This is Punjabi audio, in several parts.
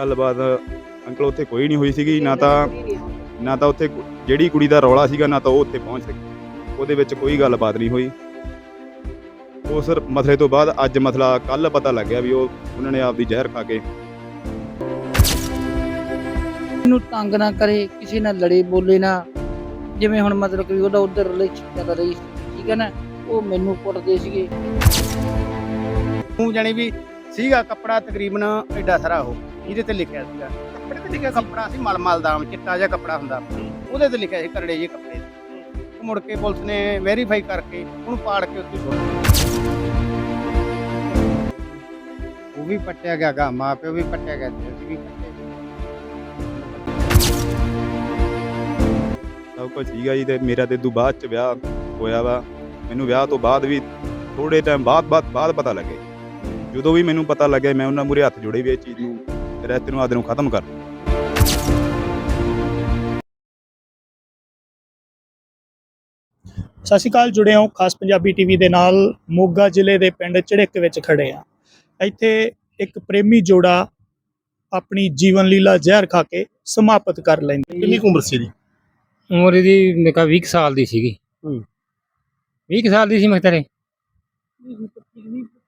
ਗੱਲਬਾਤ ਅੰਕਲ ਉੱਥੇ ਕੋਈ ਨਹੀਂ ਹੋਈ ਸੀਗੀ ਨਾ ਤਾਂ ਨਾ ਤਾਂ ਉੱਥੇ ਜਿਹੜੀ ਕੁੜੀ ਦਾ ਰੌਲਾ ਸੀਗਾ ਨਾ ਤਾਂ ਉਹ ਉੱਥੇ ਪਹੁੰਚ ਸਕੀ। ਉਹਦੇ ਵਿੱਚ ਕੋਈ ਗੱਲਬਾਤ ਨਹੀਂ ਹੋਈ। ਉਸ ਮਸਲੇ ਤੋਂ ਬਾਅਦ ਅੱਜ ਮਸਲਾ ਕੱਲ ਪਤਾ ਲੱਗਿਆ ਵੀ ਉਹ ਉਹਨਾਂ ਨੇ ਆਪਦੀ ਜ਼ਹਿਰ ਖਾ ਕੇ ਨੂੰ ਤੰਗ ਨਾ ਕਰੇ ਕਿਸੇ ਨਾਲ ਲੜੇ ਬੋਲੇ ਨਾ। ਜਿਵੇਂ ਹੁਣ ਮਤਲਬ ਕਿ ਉਹਦਾ ਉਧਰ ਰਿਲੇਸ਼ਨ ਚੱਲ ਰਹੀ ਸੀ ਠੀਕ ਹੈ ਨਾ? ਉਹ ਮੈਨੂੰ ਕੁੱਟਦੇ ਸੀਗੇ। ਉਹ ਜਾਣੀ ਵੀ ਸੀਗਾ ਕੱਪੜਾ ਤਕਰੀਬਨ ਐਡਾ ਸਾਰਾ ਉਹ। ਇਹਦੇ ਤੇ ਲਿਖਿਆ ਸੀਗਾ। ਕੱਪੜੇ ਤੇ ਲਿਖਿਆ ਕੱਪੜਾ ਸੀ ਮਲਮਲ ਦਾ ਚਿੱਟਾ ਜਿਹਾ ਕੱਪੜਾ ਹੁੰਦਾ। ਉਹਦੇ ਤੇ ਲਿਖਿਆ ਸੀ ਕਰੜੇ ਜਿਹੇ ਕੱਪੜੇ। ਤੇ। ਉਹ ਮੁੜ ਕੇ ਪੁਲਿਸ ਨੇ ਵੈਰੀਫਾਈ ਕਰਕੇ ਉਹਨੂੰ ਪਾੜ ਕੇ ਉੱਤੇ ਸੁੱਟ ਦਿੱਤਾ। ਉਹ ਵੀ ਪੱਟਿਆ ਗਿਆ ਗਾ ਮਾਂ ਪਿਓ ਵੀ ਪੱਟਿਆ ਗਿਆ ਤੇ ਅਸੀਂ ਵੀ ਪੱਟੇ ਸਭ ਕੁਝ ਸੀਗਾ ਜੀ ਤੇ ਮੇਰਾ ਤੇ ਦੂ ਬਾਅਦ ਚ ਵਿਆਹ ਹੋਇਆ ਵਾ। ਮੈਨੂੰ ਵਿਆਹ ਤੋਂ ਬਾਅਦ ਵੀ ਥੋੜੇ ਟਾਈਮ ਬਾਅਦ ਬਾਅਦ ਬਾਅਦ ਪਤਾ ਲੱਗੇ। ਜਦੋਂ ਵੀ ਮੈਨੂੰ ਪਤਾ ਲੱਗਿਆ ਮੈਂ ਉਹਨਾਂ ਮੂਰੇ ਹੱਥ ਜੋੜੇ ਵੀ ਇਹ ਚੀਜ਼ ਨੂੰ ਰਹਿਤੇ ਨੂੰ ਆਦੇ ਨੂੰ ਖਤਮ ਕਰ। ਸਤਿ ਸ਼੍ਰੀ ਅਕਾਲ ਜੁੜੇ ਹਾਂ ਖਾਸ ਪੰਜਾਬੀ ਟੀਵੀ ਦੇ ਨਾਲ ਮੋਗਾ ਜ਼ਿਲ੍ਹੇ ਦੇ ਪਿੰਡ ਝੜਿੱਕ ਵਿੱਚ ਖੜੇ ਆ ਇੱਥੇ ਇੱਕ ਪ੍ਰੇਮੀ ਜੋੜਾ ਆਪਣੀ ਜੀਵਨ ਲੀਲਾ ਜ਼ਹਿਰ ਖਾ ਕੇ ਸਮਾਪਤ ਕਰ ਲੈਂਦੇ ਕਿੰਨੀ ਕੁ ਉਮਰ ਸੀ ਇਹਦੀ? ਉਮਰ ਇਹਦੀ ਕਾ 20 ਕੁ ਸਾਲ ਦੀ ਸੀਗੀ। ਹੂੰ। 20 ਕੁ ਸਾਲ ਦੀ ਸੀ ਮੈਂ ਤੇਰੇ?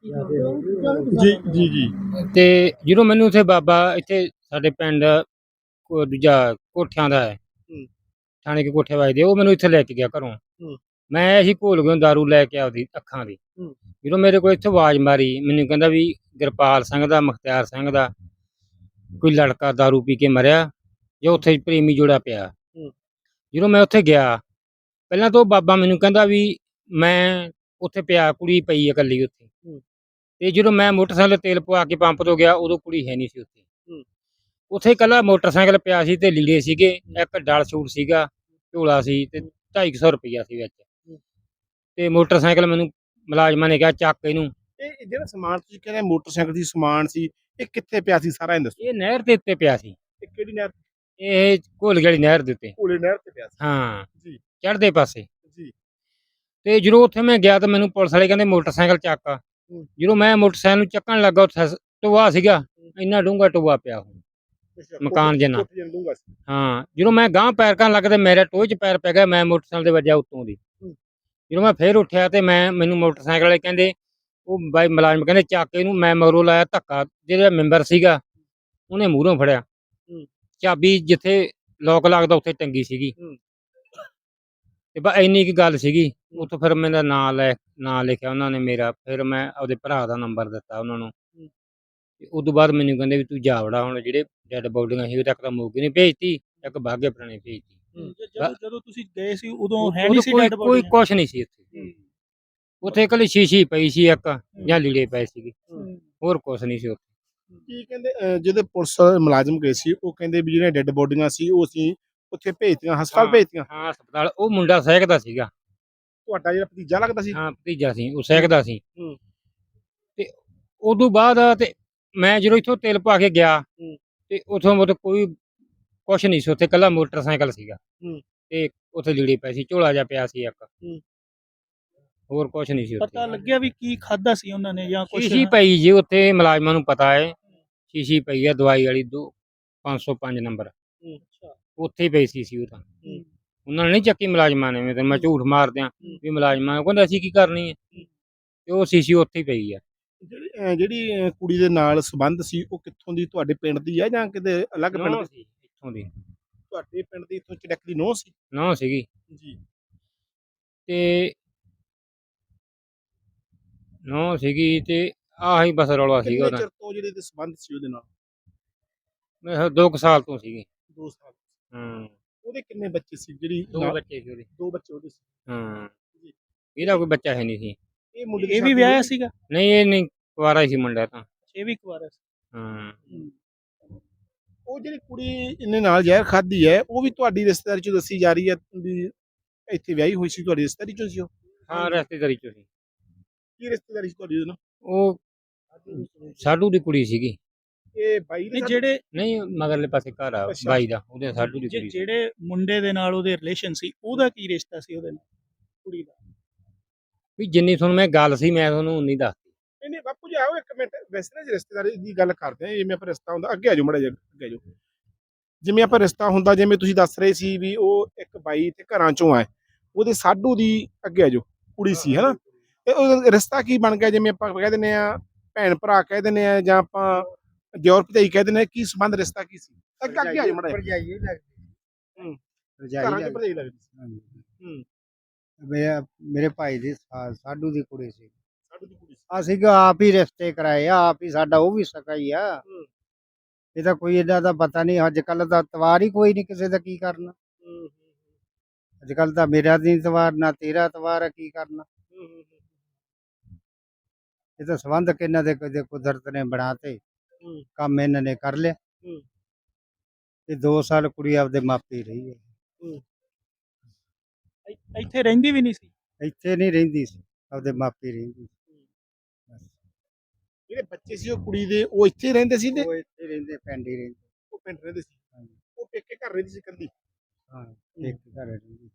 ਜੀ ਜੀ ਜੀ ਤੇ ਜਦੋਂ ਮੈਨੂੰ ਉੱਥੇ ਬਾਬਾ ਇੱਥੇ ਸਾਡੇ ਪਿੰਡ ਕੋ ਦੂਜਾ ਕੋਠਿਆਂ ਦਾ ਹੈ ਹੂੰ। ਥਾਣੇ ਕੇ ਕੋਠੇ ਵੱਜਦੇ ਉਹ ਮੈਨੂੰ ਇੱਥੇ ਲੈ ਕੇ ਗਿਆ ਘਰੋਂ ਹੂੰ। ਮੈਂ ਅਸੀਂ ਘੋਲ ਗਿਆ ਦਾਰੂ ਲੈ ਕੇ ਆਪਦੀ ਅੱਖਾਂ ਦੀ ਹੂੰ। ਜਦੋਂ ਮੇਰੇ ਕੋਲ ਇੱਥੇ ਆਵਾਜ਼ ਮਾਰੀ ਮੈਨੂੰ ਕਹਿੰਦਾ ਵੀ ਗੁਰਪਾਲ ਸਿੰਘ ਦਾ ਮੁਖਤਿਆਰ ਸਿੰਘ ਦਾ ਕੋਈ ਲੜਕਾ ਦਾਰੂ ਪੀ ਕੇ ਮਰਿਆ ਜਾਂ ਉੱਥੇ ਪ੍ਰੇਮੀ ਜੋੜਾ ਪਿਆ ਹੂੰ। ਜਦੋਂ ਮੈਂ ਉੱਥੇ ਗਿਆ ਪਹਿਲਾਂ ਤਾਂ ਉਹ ਬਾਬਾ ਮੈਨੂੰ ਕਹਿੰਦਾ ਵੀ ਮੈਂ ਉੱਥੇ ਪਿਆ ਕੁੜੀ ਪਈ ਹੈ ਇਕੱਲੀ ਉੱਥੇ ਹੂੰ। ਤੇ ਜਦੋਂ ਮੈਂ ਮੋਟਰਸਾਈਕਲ ਤੇਲ ਪਵਾ ਕੇ ਪੰਪ ਤੋਂ ਗਿਆ ਉਦੋਂ ਕੁੜੀ ਹੈ ਨਹੀਂ ਸੀ ਉੱਥੇ। ਉੱਥੇ ਇਕੱਲਾ ਮੋਟਰਸਾਈਕਲ ਪਿਆ ਸੀ ਤੇ ਲੀੜੇ ਸੀਗੇ ਇੱਕ ਡਲ ਸੂਟ ਸੀਗਾ ਝੋਲਾ ਸੀ ਤੇ 250 ਰੁਪਈਆ ਸੀ ਵਿੱਚ। ਤੇ ਮੋਟਰਸਾਈਕਲ ਮੈਨੂੰ ਮੁਲਾਜ਼ਮਾਂ ਨੇ ਕਿਹਾ ਚੱਕ ਇਹਨੂੰ। ਇਹ ਜਿਹੜਾ ਸਮਾਨ ਤੁਸੀਂ ਕਹਿੰਦੇ ਮੋਟਰਸਾਈਕਲ ਦੀ ਸਮਾਨ ਸੀ ਇਹ ਕਿੱਥੇ ਪਿਆ ਸੀ ਸਾਰਾ ਇਹ ਦੱਸੋ। ਇਹ ਨਹਿਰ ਦੇ ਉੱਤੇ ਪਿਆ ਸੀ। ਇਹ ਕਿਹੜੀ ਨਹਿਰ? ਇਹ ਘੋਲ ਗਲੀ ਨਹਿਰ ਦੇ ਉੱਤੇ। ਕੋਲੇ ਨਹਿਰ ਤੇ ਪਿਆ ਸੀ। ਹਾਂ। ਜੀ। ਚੜ੍ਹਦੇ ਪਾਸੇ। ਜੀ। ਤੇ ਜਦੋਂ ਉੱਥੇ ਮੈਂ ਗਿਆ ਤਾਂ ਮੈਨੂੰ ਪੁਲਿਸ ਵਾਲੇ ਕਹਿੰਦੇ ਮੋਟਰਸਾਈਕਲ ਚੱਕ। ਜਦੋਂ ਮੈਂ ਮੋਟਰਸਾਈਕਲ ਨੂੰ ਚੱਕਣ ਲੱਗਾ ਉੱਥੇ ਸ- ਟੋਆ ਸੀਗਾ ਇੰਨਾ ਡੂੰਘਾ ਟੋਆ ਪਿਆ ਉਹ। ਮਕਾਨ ਜਿੰਨਾ। ਸੀ ਹਾਂ ਜਦੋਂ ਮੈਂ ਗਾਂਹ ਪੈਰ ਕਰਨ ਲੱਗਾ ਤੇ ਮੇਰੇ ਟੋਏ 'ਚ ਪੈਰ ਪੈ ਗਿਆ ਮੈਂ ਮੋਟਰਸਾਈਕਲ ਦੇ ਵੱਜਿਆ ਉੱਤੋਂ ਦੀ ਹੂੰ। ਜਦੋਂ ਮੈਂ ਫੇਰ ਉੱਠਿਆ ਤੇ ਮੈਂ ਮੈਨੂੰ ਮੋਟਰਸਾਈਕਲ ਵਾਲੇ ਕਹਿੰਦੇ ਉਹ ਬਾਈ ਮੁਲਾਜ਼ਮ ਕਹਿੰਦੇ ਚੱਕ ਇਹਨੂੰ ਮੈਂ ਮਗਰੋਂ ਲਾਇਆ ਧੱਕਾ ਜਿਹੜਾ ਮੈਂਬਰ ਸੀਗਾ ਉਹਨੇ ਮੂਹਰੋਂ ਫੜਿਆ ਹੂੰ। ਚਾਬੀ ਜਿੱਥੇ ਲੋਕ ਲੱਗਦਾ ਉੱਥੇ ਟੰਗੀ ਸੀਗੀ ਹੂੰ। ਤੇ ਬਸ ਇੰਨੀ ਕੀ ਗੱਲ ਸੀਗੀ ਉੱਥੋਂ ਫਿਰ ਮੇਰਾ ਨਾਂ ਲੈ ਨਾਂ ਲਿਖਿਆ ਉਹਨਾਂ ਨੇ ਮੇਰਾ ਫਿਰ ਮੈਂ ਆਪਦੇ ਭਰਾ ਦਾ ਨੰਬਰ ਦਿੱਤਾ ਉਹਨਾਂ ਨੂੰ। ਤੇ ਉਸ ਤੋਂ ਬਾਅਦ ਮੈਨੂੰ ਕਹਿੰਦੇ ਵੀ ਤੂੰ ਜਾਵੜਾ ਹੁਣ ਜਿਹੜੇ ਡੈਡ ਬੋਡੀਆਂ ਸੀ ਉਹ ਤੱਕ ਤਾਂ ਮੋਗੇ ਨੇ ਭੇਜਤੀ ਇੱਕ ਬਾਗੇ ਪੁਰਾਣੇ ਭੇਜਤੀ। ਜਦੋਂ ਜਦੋਂ ਤੁਸੀਂ ਗਏ ਸੀ ਉਦੋਂ ਹੈ ਉਦੋਂ ਨਹੀਂ ਸੀ ਕੋਈ ਡੈਡ ਕੋਈ ਬੋਡੀ ਕੁਛ ਨਹੀਂ ਸੀ ਉੱਥੇ। ਉੱਥੇ ਇਕੱਲੀ ਸ਼ੀਸ਼ੀ ਪਈ ਸੀ ਇੱਕ ਜਾਂ ਲੀੜੇ ਪਏ ਸੀਗੇ। ਹੋਰ ਕੁਛ ਨਹੀਂ ਸੀ ਉੱਥੇ। ਕੀ ਕਹਿੰਦੇ ਅਹ, ਜਿਹਦੇ ਪੁਲਿਸ ਮੁਲਾਜ਼ਮ ਗਏ ਸੀ ਉਹ ਕਹਿੰਦੇ ਵੀ ਜਿਹੜੀਆਂ ਡੈੱਡ ਬੋਡੀਆਂ ਸੀ ਉਹ ਅਸੀਂ ਉੱਥੇ ਭੇਜਤੀਆਂ ਹਸਪਤਾਲ ਹਾਂ। ਭੇਜਤੀਆਂ ਹਾਂ ਹਸਪਤਾਲ ਉਹ ਮੁੰਡਾ ਸਹਿਕਦਾ ਸੀਗਾ ਤੁਹਾਡਾ ਜਿਹੜਾ ਭਤੀਜਾ ਲੱਗਦਾ ਸੀ ਹਾਂ ਭਤੀਜਾ ਸੀ ਉਹ ਸਹਿਕਦਾ ਸੀ ਹੂੰ। ਤੇ ਉਦੋਂ ਬਾਅਦ ਤੇ ਮੈਂ ਜਦੋਂ ਇੱਥੋਂ ਤੇਲ ਪਾ ਕੇ ਗਿਆ ਹੂੰ। ਤੇ ਉਥੋਂ ਮਤਲਬ ਕੋਈ ਕੁਛ ਨਹੀਂ ਸੀ ਉੱਥੇ ਕੱਲਾ ਮੋਟਰਸਾਈਕਲ ਸੀਗਾ ਹੂੰ। ਤੇ ਉੱਥੇ ਲੀੜੇ ਪਏ ਸੀ ਝੋਲਾ ਜਿਹਾ ਪਿਆ ਸੀ ਇੱਕ ਹੂੰ। ਹੋਰ ਕੁਛ ਨਹੀਂ ਸੀ ਪਤਾ ਉੱਥੇ ਲੱਗਿਆ ਵੀ ਕੀ ਖਾਦਾ ਸੀ ਉਹਨਾਂ ਨੇ ਜਾਂ ਕੁਝ ਸ਼ੀਸ਼ੀ ਪਈ ਜੀ ਉੱਥੇ ਮੁਲਾਜ਼ਮਾਂ ਨੂੰ ਪਤਾ ਹੈ ਸ਼ੀਸ਼ੀ ਪਈ ਹੈ ਦਵਾਈ ਵਾਲੀ ਦੋ 505 ਨੰਬਰ ਉੱਥੇ ਹੀ ਪਈ ਸੀ ਸੀ ਉਹ ਤਾਂ। ਉਹਨਾਂ ਨੇ ਨਹੀਂ ਚੱਕੀ ਮੁਲਾਜ਼ਮਾਂ ਨੇ ਮੈਂ ਝੂਠ ਮਾਰ ਦਿਆਂ ਵੀ ਮੁਲਾਜ਼ਮਾਂ ਨੇ ਕਹਿੰਦੇ ਅਸੀਂ ਕੀ ਕਰਨੀ ਹੈ? ਤੇ ਉਹ ਸ਼ੀਸ਼ੀ ਉੱਥੇ ਹੀ ਪਈ ਹੈ ਜਿਹੜੀ ਅਹ, ਜਿਹੜੀ ਅਹ, ਕੁੜੀ ਦੇ ਨਾਲ ਸੰਬੰਧ ਸੀ ਉਹ ਕਿੱਥੋਂ ਦੀ ਤੁਹਾਡੇ ਪਿੰਡ ਦੀ ਹੈ ਜਾਂ ਕਿਤੇ ਅਲੱਗ ਪਿੰਡ ਨੌਂ ਦੀ? ਸੀ ਇੱਥੋਂ ਦੀ। ਤੁਹਾਡੇ ਪਿੰਡ ਦੀ ਇੱਥੋਂ ਚੜਕ ਦੀ ਨੋਹ ਸੀ? ਨੌ ਸੀਗੀ। ਜੀ। ਤੇ ਨੌ ਸੀਗੀ ਤੇ ਆਹੀ ਬਸ ਰੌਲਾ ਸੀਗਾ ਕਿੰਨੇ ਉਹਦਾ। ਚਿਰ ਤੋਂ ਜਿਹੜੇ ਦੇ ਸੰਬੰਧ ਸੀ ਉਹਦੇ ਨਾਲ? ਮੈਂ ਕਿਹਾ ਦੋ ਕੁ ਸਾਲ ਤੋਂ ਸੀਗੀ। ਦੋ ਸਾਲ ਹਾਂ। ਉਹਦੇ ਕਿੰਨੇ ਬੱਚੇ ਸੀ ਜਿਹੜੀ ਦੋ ਨਾਲ- ਬੱਚੇ ਸੀ ਉਹਦੇ। ਦੋ ਬੱਚੇ ਉਹਦੇ ਸੀ। ਹਾਂ। ਇਹਦਾ ਕੋਈ ਬੱਚਾ ਹੈ ਨਹੀਂ ਸੀ। ਇਹ ਮੁੰਡੇ ਦੀ ਇਹ ਵੀ ਸ਼ਾਦੀ ਵਿਆਹਿਆ? ਸੀਗਾ? ਨਹੀਂ ਇਹ ਨਹੀਂ ਕੁਆਰਾ ਹੀ ਸੀ ਮੁੰਡਾ ਤਾਂ। ਇਹ ਵੀ ਕੁਵਾਰਾ ਸੀ। ਹਾਂ। ਉਹ ਜਿਹੜੀ ਕੁੜੀ ਇਹਨੇ ਨਾਲ ਜ਼ਹਿਰ ਖਾਧੀ ਹੈ ਉਹ ਵੀ ਤੁਹਾਡੀ ਰਿਸ਼ਤੇਦਾਰੀ ਚ ਦੱਸੀ ਜਾ ਰਹੀ ਹੈ ਵੀ ਇੱਥੇ ਵਿਆਹੀ ਹੋਈ ਸੀ ਤੁਹਾਡੀ ਰਿਸ਼ਤੇਦਾਰੀ ਚੋਂ ਸੀ ਉਹ? ਹਾਂ ਰਿਸ਼ਤੇਦਾਰੀ ਚ ਸੀ। ਕੀ ਰਿਸ਼ਤੇਦਾਰੀ ਸੀ ਤੁਹਾਡੀ ਉਹ ਸਾਡੂ ਦੀ ਕੁੜੀ ਸੀਗੀ। ਇਹ ਬਾਈ ਦੇ ਨਹੀਂ ਸਾਥ- ਜਿਹੜੇ ਨਹੀਂ ਮਗਰਲੇ ਪਾਸੇ ਘਰ ਆ ਅੱਛਾ। ਬਾਈ ਦਾ ਉਹਦੇ ਸਾਡੂ ਦੀ ਜੇ- ਕੁੜੀ ਸੀ। ਜਿਹੜੇ ਮੁੰਡੇ ਦੇ ਨਾਲ ਉਹਦੇ ਰਿਲੇਸ਼ਨ ਸੀ ਉਹਦਾ ਕੀ ਰਿਸ਼ਤਾ ਸੀ ਉਹਦੇ ਨਾਲ ਕੁੜੀ ਦਾ? ਵੀ ਜਿੰਨੀ ਤੁਹਾਨੂੰ ਮੈਂ ਗੱਲ ਸੀ ਮੈਂ ਤੁਹਾਨੂੰ ਉਨੀ ਦੱਸ ਨਹੀਂ ਨਹੀਂ ਬਾਪੂ ਜੀ ਜੀ ਆਓ ਇੱਕ ਮਿੰਟ। ਵੈਸੇ ਨਾ ਜੀ ਰਿਸ਼ਤੇਦਾਰੀ ਦੀ ਗੱਲ ਕਰਦੇ ਆ ਜਿਵੇਂ ਆਪਾਂ ਰਿਸ਼ਤਾ ਹੁੰਦਾ ਅੱਗੇ ਆ ਜਾਓ ਮੜਾ ਜਿਹਾ ਅੱਗੇ ਆ ਜਾਓ। ਜਿਵੇਂ ਆਪਾਂ ਰਿਸ਼ਤਾ ਹੁੰਦਾ ਜਿਵੇਂ ਤੁਸੀਂ ਦੱਸ ਰਹੇ ਸੀ ਵੀ ਉਹ ਇੱਕ ਬਾਈ ਤੇ ਘਰਾਂ ਚੋਂ ਆਏ ਉਹਦੇ ਸਾਡੂ ਦੀ ਅੱਗੇ ਆ ਜਾਓ ਕੁੜੀ ਸੀ ਹਨਾ? ਤੇ ਉਹ ਰਿਸ਼ਤਾ ਕੀ ਬਣ ਗਿਆ? ਜਿਵੇਂ ਆਪਾਂ ਕਹਿ ਦਿੰਦੇ ਆ ਭੈਣ ਭਰਾ ਕਹਿ ਦਿੰਦੇ ਆ ਜਾਂ ਆਪਾਂ ਦਿਓਰ ਭਜਾਈ ਕਹਿ ਦਿੰਦੇ ਆ ਕੀ ਸੰਬੰਧ ਰਿਸ਼ਤਾ ਕੀ ਸੀ ਅੱਗੇ ਅੱਗੇ ਆ ਮੜਾ ਭਰਜਾਈ ਲੱਗਦੀ। ਭਰਜਾਈ ਲੱਗਦੀ ਸੀ। ਹੂੰ। ਮੇਰਾ ਮੇਰੇ ਭਾਈ ਦੀ ਸਾਡੂ ਦੀ ਕੁੜੀ ਸੀ ਸਾਡੂ ਦੀ ਕੁੜੀ ਸੀ ਅਸੀਂ ਕਿ ਆਪ ਹੀ ਰਿਸ਼ਤੇ ਕਰਾਏ ਆ ਆਪ ਹੀ ਸਾਡਾ ਉਹ ਵੀ ਸਕਾ ਹੀ ਆ ਹੂੰ। ਇਹ ਤਾਂ ਕੋਈ ਇਹਨਾਂ ਦਾ ਪਤਾ ਨਹੀਂ ਅੱਜ ਕੱਲ ਦਾ ਤਵਾਰ ਹੀ ਕੋਈ ਨਹੀਂ ਕਿਸੇ ਦਾ ਕੀ ਕਰਨਾ ਅੱਜ ਕੱਲ ਤਾਂ ਮੇਰਾ ਨਹੀਂ ਤਵਾਰ ਨਾ ਤੇਰਾ ਤਵਾਰ ਕੀ ਕਰਨਾ। ਇਹ ਤਾਂ ਸੰਬੰਧ ਕਿੰਨਾ ਦੇ ਕਦੇ ਕੁਦਰਤ ਨੇ ਬਣਾਤੇ। ਕੰਮ ਇਹਨਾਂ ਨੇ ਕਰ ਲਿਆ। ਇਹ 2 ਸਾਲ ਕੁੜੀ ਆਪਦੇ ਮਾਪੇ ਰਹੀ ਹੈ। ਇੱਥੇ ਰਹਿੰਦੀ ਵੀ ਨਹੀਂ ਸੀ? ਇੱਥੇ ਨਹੀਂ ਰਹਿੰਦੀ ਸੀ। ਆਪਦੇ ਮਾਪੇ ਰਹਿੰਦੀ ਸੀ। ਜਿਹੜੇ ਬੱਚੇ ਸੀ ਉਹ ਕੁੜੀ ਦੇ ਉਹ ਇੱਥੇ ਰਹਿੰਦੇ ਸੀ ਤੇ? ਉਹ ਇੱਥੇ ਰਹਿੰਦੇ ਪਿੰਡ ਹੀ ਰਹਿੰਦੇ। ਉਹ ਪਿੰਡ ਰਹਿੰਦੇ ਸੀ। ਉਹ ਪੇਕੇ ਘਰ ਰਹਿੰਦੀ ਸੀ ਕੱਲੀ ਹਾਂ ਇੱਕ ਘਰ ਰਹਿੰਦੀ। ਸੀ